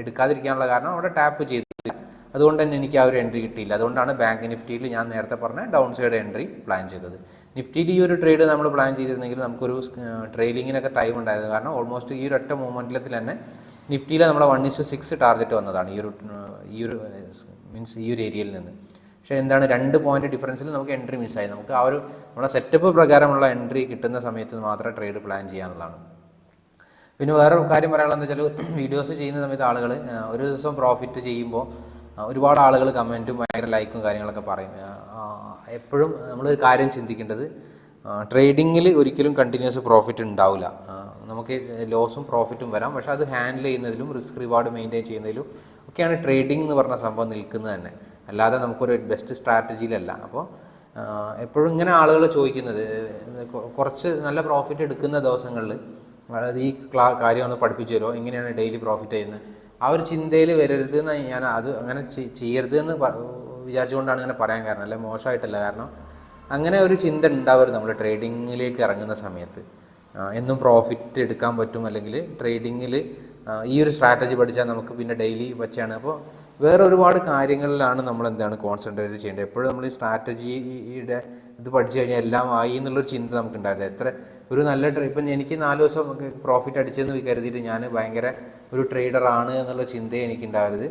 എടുക്കാതിരിക്കാനുള്ള കാരണം അവിടെ ടാപ്പ് ചെയ്തില്ല അതുകൊണ്ട് തന്നെ എനിക്ക് ആ ഒരു എൻട്രി കിട്ടിയില്ല. അതുകൊണ്ടാണ് ബാങ്ക് നിഫ്റ്റിയിൽ ഞാൻ നേരത്തെ പറഞ്ഞ ഡൗൺ സൈഡ് എൻട്രി പ്ലാൻ ചെയ്തത്. നിഫ്റ്റിയിൽ ഈ ഒരു ട്രേഡ് നമ്മൾ പ്ലാൻ ചെയ്തിരുന്നെങ്കിൽ നമുക്കൊരു ട്രെയിലിങ്ങിനൊക്കെ ടൈം ഉണ്ടായിരുന്നു. കാരണം ഓൾമോസ്റ്റ് ഈ ഒരു ഒറ്റ മൂമെന്റിൽ തന്നെ നിഫ്റ്റിയിൽ നമ്മളെ വൺ ഇസ് സിക്സ് ടാർഗറ്റ് വന്നതാണ് ഈ ഒരു ഈ ഒരു മീൻസ് ഈ ഒരു ഏരിയയിൽ നിന്ന്. പക്ഷേ എന്താണ് രണ്ട് പോയിന്റ് ഡിഫറൻസിൽ നമുക്ക് എൻട്രി മിസ് ആയി. നമുക്ക് ആ ഒരു നമ്മുടെ സെറ്റപ്പ് പ്രകാരമുള്ള എൻട്രി കിട്ടുന്ന സമയത്ത് മാത്രമേ ട്രേഡ് പ്ലാൻ ചെയ്യാന്നുള്ളതാണ് പിന്നെ വേറെ കാര്യം പറയാനുള്ളത് വെച്ചാൽ വീഡിയോസ് ചെയ്യുന്ന സമയത്ത് ആളുകൾ ഒരു ദിവസം പ്രോഫിറ്റ് ചെയ്യുമ്പോൾ ഒരുപാട് ആളുകൾ കമന്റും ഭയങ്കര ലൈക്കും കാര്യങ്ങളൊക്കെ പറയും. എപ്പോഴും നമ്മളൊരു കാര്യം ചിന്തിക്കേണ്ടത് ട്രേഡിങ്ങിൽ ഒരിക്കലും കണ്ടിന്യൂസ് പ്രോഫിറ്റ് ഉണ്ടാവില്ല നമുക്ക് ലോസും പ്രോഫിറ്റും വരാം. പക്ഷേ അത് ഹാൻഡിൽ ചെയ്യുന്നതിലും റിസ്ക് റിവാർഡ് മെയിന്റെയിൻ ചെയ്യുന്നതിലും ഒക്കെയാണ് ട്രേഡിംഗ് എന്ന് പറഞ്ഞ സംഭവം നിൽക്കുന്നത് തന്നെ. അല്ലാതെ നമുക്കൊരു ബെസ്റ്റ് സ്ട്രാറ്റജിയിലല്ല അപ്പോൾ എപ്പോഴും ഇങ്ങനെ ആളുകൾ ചോദിക്കുന്നത് കുറച്ച് നല്ല പ്രോഫിറ്റ് എടുക്കുന്ന ദിവസങ്ങളിൽ അതായത് ഈ ക്ലാ കാര്യം ഒന്ന് പഠിപ്പിച്ചു തരുമോ? എങ്ങനെയാണ് ഡെയിലി പ്രോഫിറ്റ് ചെയ്യുന്നത്. ആ ഒരു ചിന്തയിൽ വരരുത് എന്ന് ഞാൻ അത് അങ്ങനെ ചെയ്യരുത് എന്ന് വിചാരിച്ചുകൊണ്ടാണ് ഇങ്ങനെ പറയാൻ കാരണം. അല്ലെ മോശമായിട്ടല്ല കാരണം അങ്ങനെ ഒരു ചിന്ത ഉണ്ടാവരുത് നമ്മൾ ട്രേഡിങ്ങിലേക്ക് ഇറങ്ങുന്ന സമയത്ത്. എന്നും പ്രോഫിറ്റ് എടുക്കാൻ പറ്റും അല്ലെങ്കിൽ ട്രേഡിങ്ങിൽ ഈ ഒരു സ്ട്രാറ്റജി പഠിച്ചാൽ നമുക്ക് പിന്നെ ഡെയിലി വെച്ചാണ് അപ്പോൾ വേറെ ഒരുപാട് കാര്യങ്ങളിലാണ് നമ്മൾ എന്താണ് കോൺസെൻട്രേറ്റ് ചെയ്യേണ്ടത്. എപ്പോഴും നമ്മൾ ഈ സ്ട്രാറ്റജിയുടെ ഇത് പഠിച്ചു കഴിഞ്ഞാൽ എല്ലാം ആയി എന്നുള്ളൊരു ചിന്ത നമുക്ക് എത്ര ഒരു നല്ല ട്രേ ഇപ്പം എനിക്ക് നാല് ദിവസം പ്രോഫിറ്റ് അടിച്ചെന്ന് കരുതിയിട്ട് ഞാൻ ഭയങ്കര ഒരു ട്രേഡറാണ് എന്നുള്ള ചിന്തയെ എനിക്ക് ഉണ്ടാവരുത്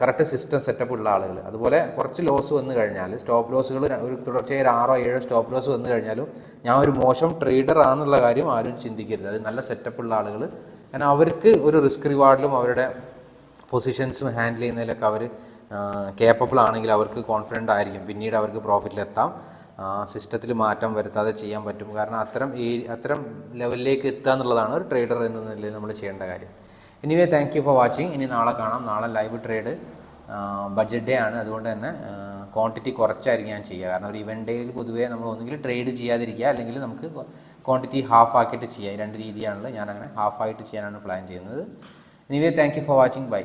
കറക്റ്റ് സിസ്റ്റം സെറ്റപ്പ് ഉള്ള ആളുകൾ അതുപോലെ കുറച്ച് ലോസ് വന്നു കഴിഞ്ഞാൽ സ്റ്റോപ്പ് ലോസുകൾ ഒരു തുടർച്ചയായി ഒരു ആറോ ഏഴോ സ്റ്റോപ്പ് ലോസ് വന്നു കഴിഞ്ഞാലും ഞാൻ ഒരു മോശം ട്രേഡർ ആണെന്നുള്ള കാര്യം ആരും ചിന്തിക്കരുത്. അത് നല്ല സെറ്റപ്പ് ഉള്ള ആളുകൾ കാരണം അവർക്ക് ഒരു റിസ്ക് റിവാർഡിലും അവരുടെ പൊസിഷൻസും ഹാൻഡിൽ ചെയ്യുന്നതിലൊക്കെ അവർ കേപ്പബിൾ ആണെങ്കിൽ അവർക്ക് കോൺഫിഡന്റ് ആയിരിക്കും. പിന്നീട് അവർക്ക് പ്രോഫിറ്റിലെത്താം സിസ്റ്റത്തിൽ മാറ്റം വരുത്താതെ ചെയ്യാൻ പറ്റും. കാരണം അത്തരം ഈ അത്തരം ലെവലിലേക്ക് എത്തുക എന്നുള്ളതാണ് ഒരു ട്രേഡർ എന്ന നിലയിൽ നമ്മൾ ചെയ്യേണ്ട കാര്യം. Anyway thank you for watching ഇനി നാളെ കാണാം. നാളെ ലൈവ് ട്രേഡ് ബഡ്ജറ്റ് ഡേ ആണ്. അതുകൊണ്ട് തന്നെ ക്വാണ്ടിറ്റി കുറച്ചായിരിക്കും ഞാൻ ചെയ്യുക. കാരണം ഒരു ഇവന്റ് ഡേയിൽ പൊതുവേ നമ്മൾ ഒന്നുകിൽ ട്രേഡ് ചെയ്യാതിരിക്കുക അല്ലെങ്കിൽ നമുക്ക് ക്വാണ്ടിറ്റി ഹാഫ് ആക്കിയിട്ട് ചെയ്യാം രണ്ട് രീതിയാണല്ലോ ഞാൻ അങ്ങനെ ഹാഫ് ആയിട്ട് ചെയ്യാനാണ് പ്ലാൻ ചെയ്യുന്നത്. Anyway thank you for watching bye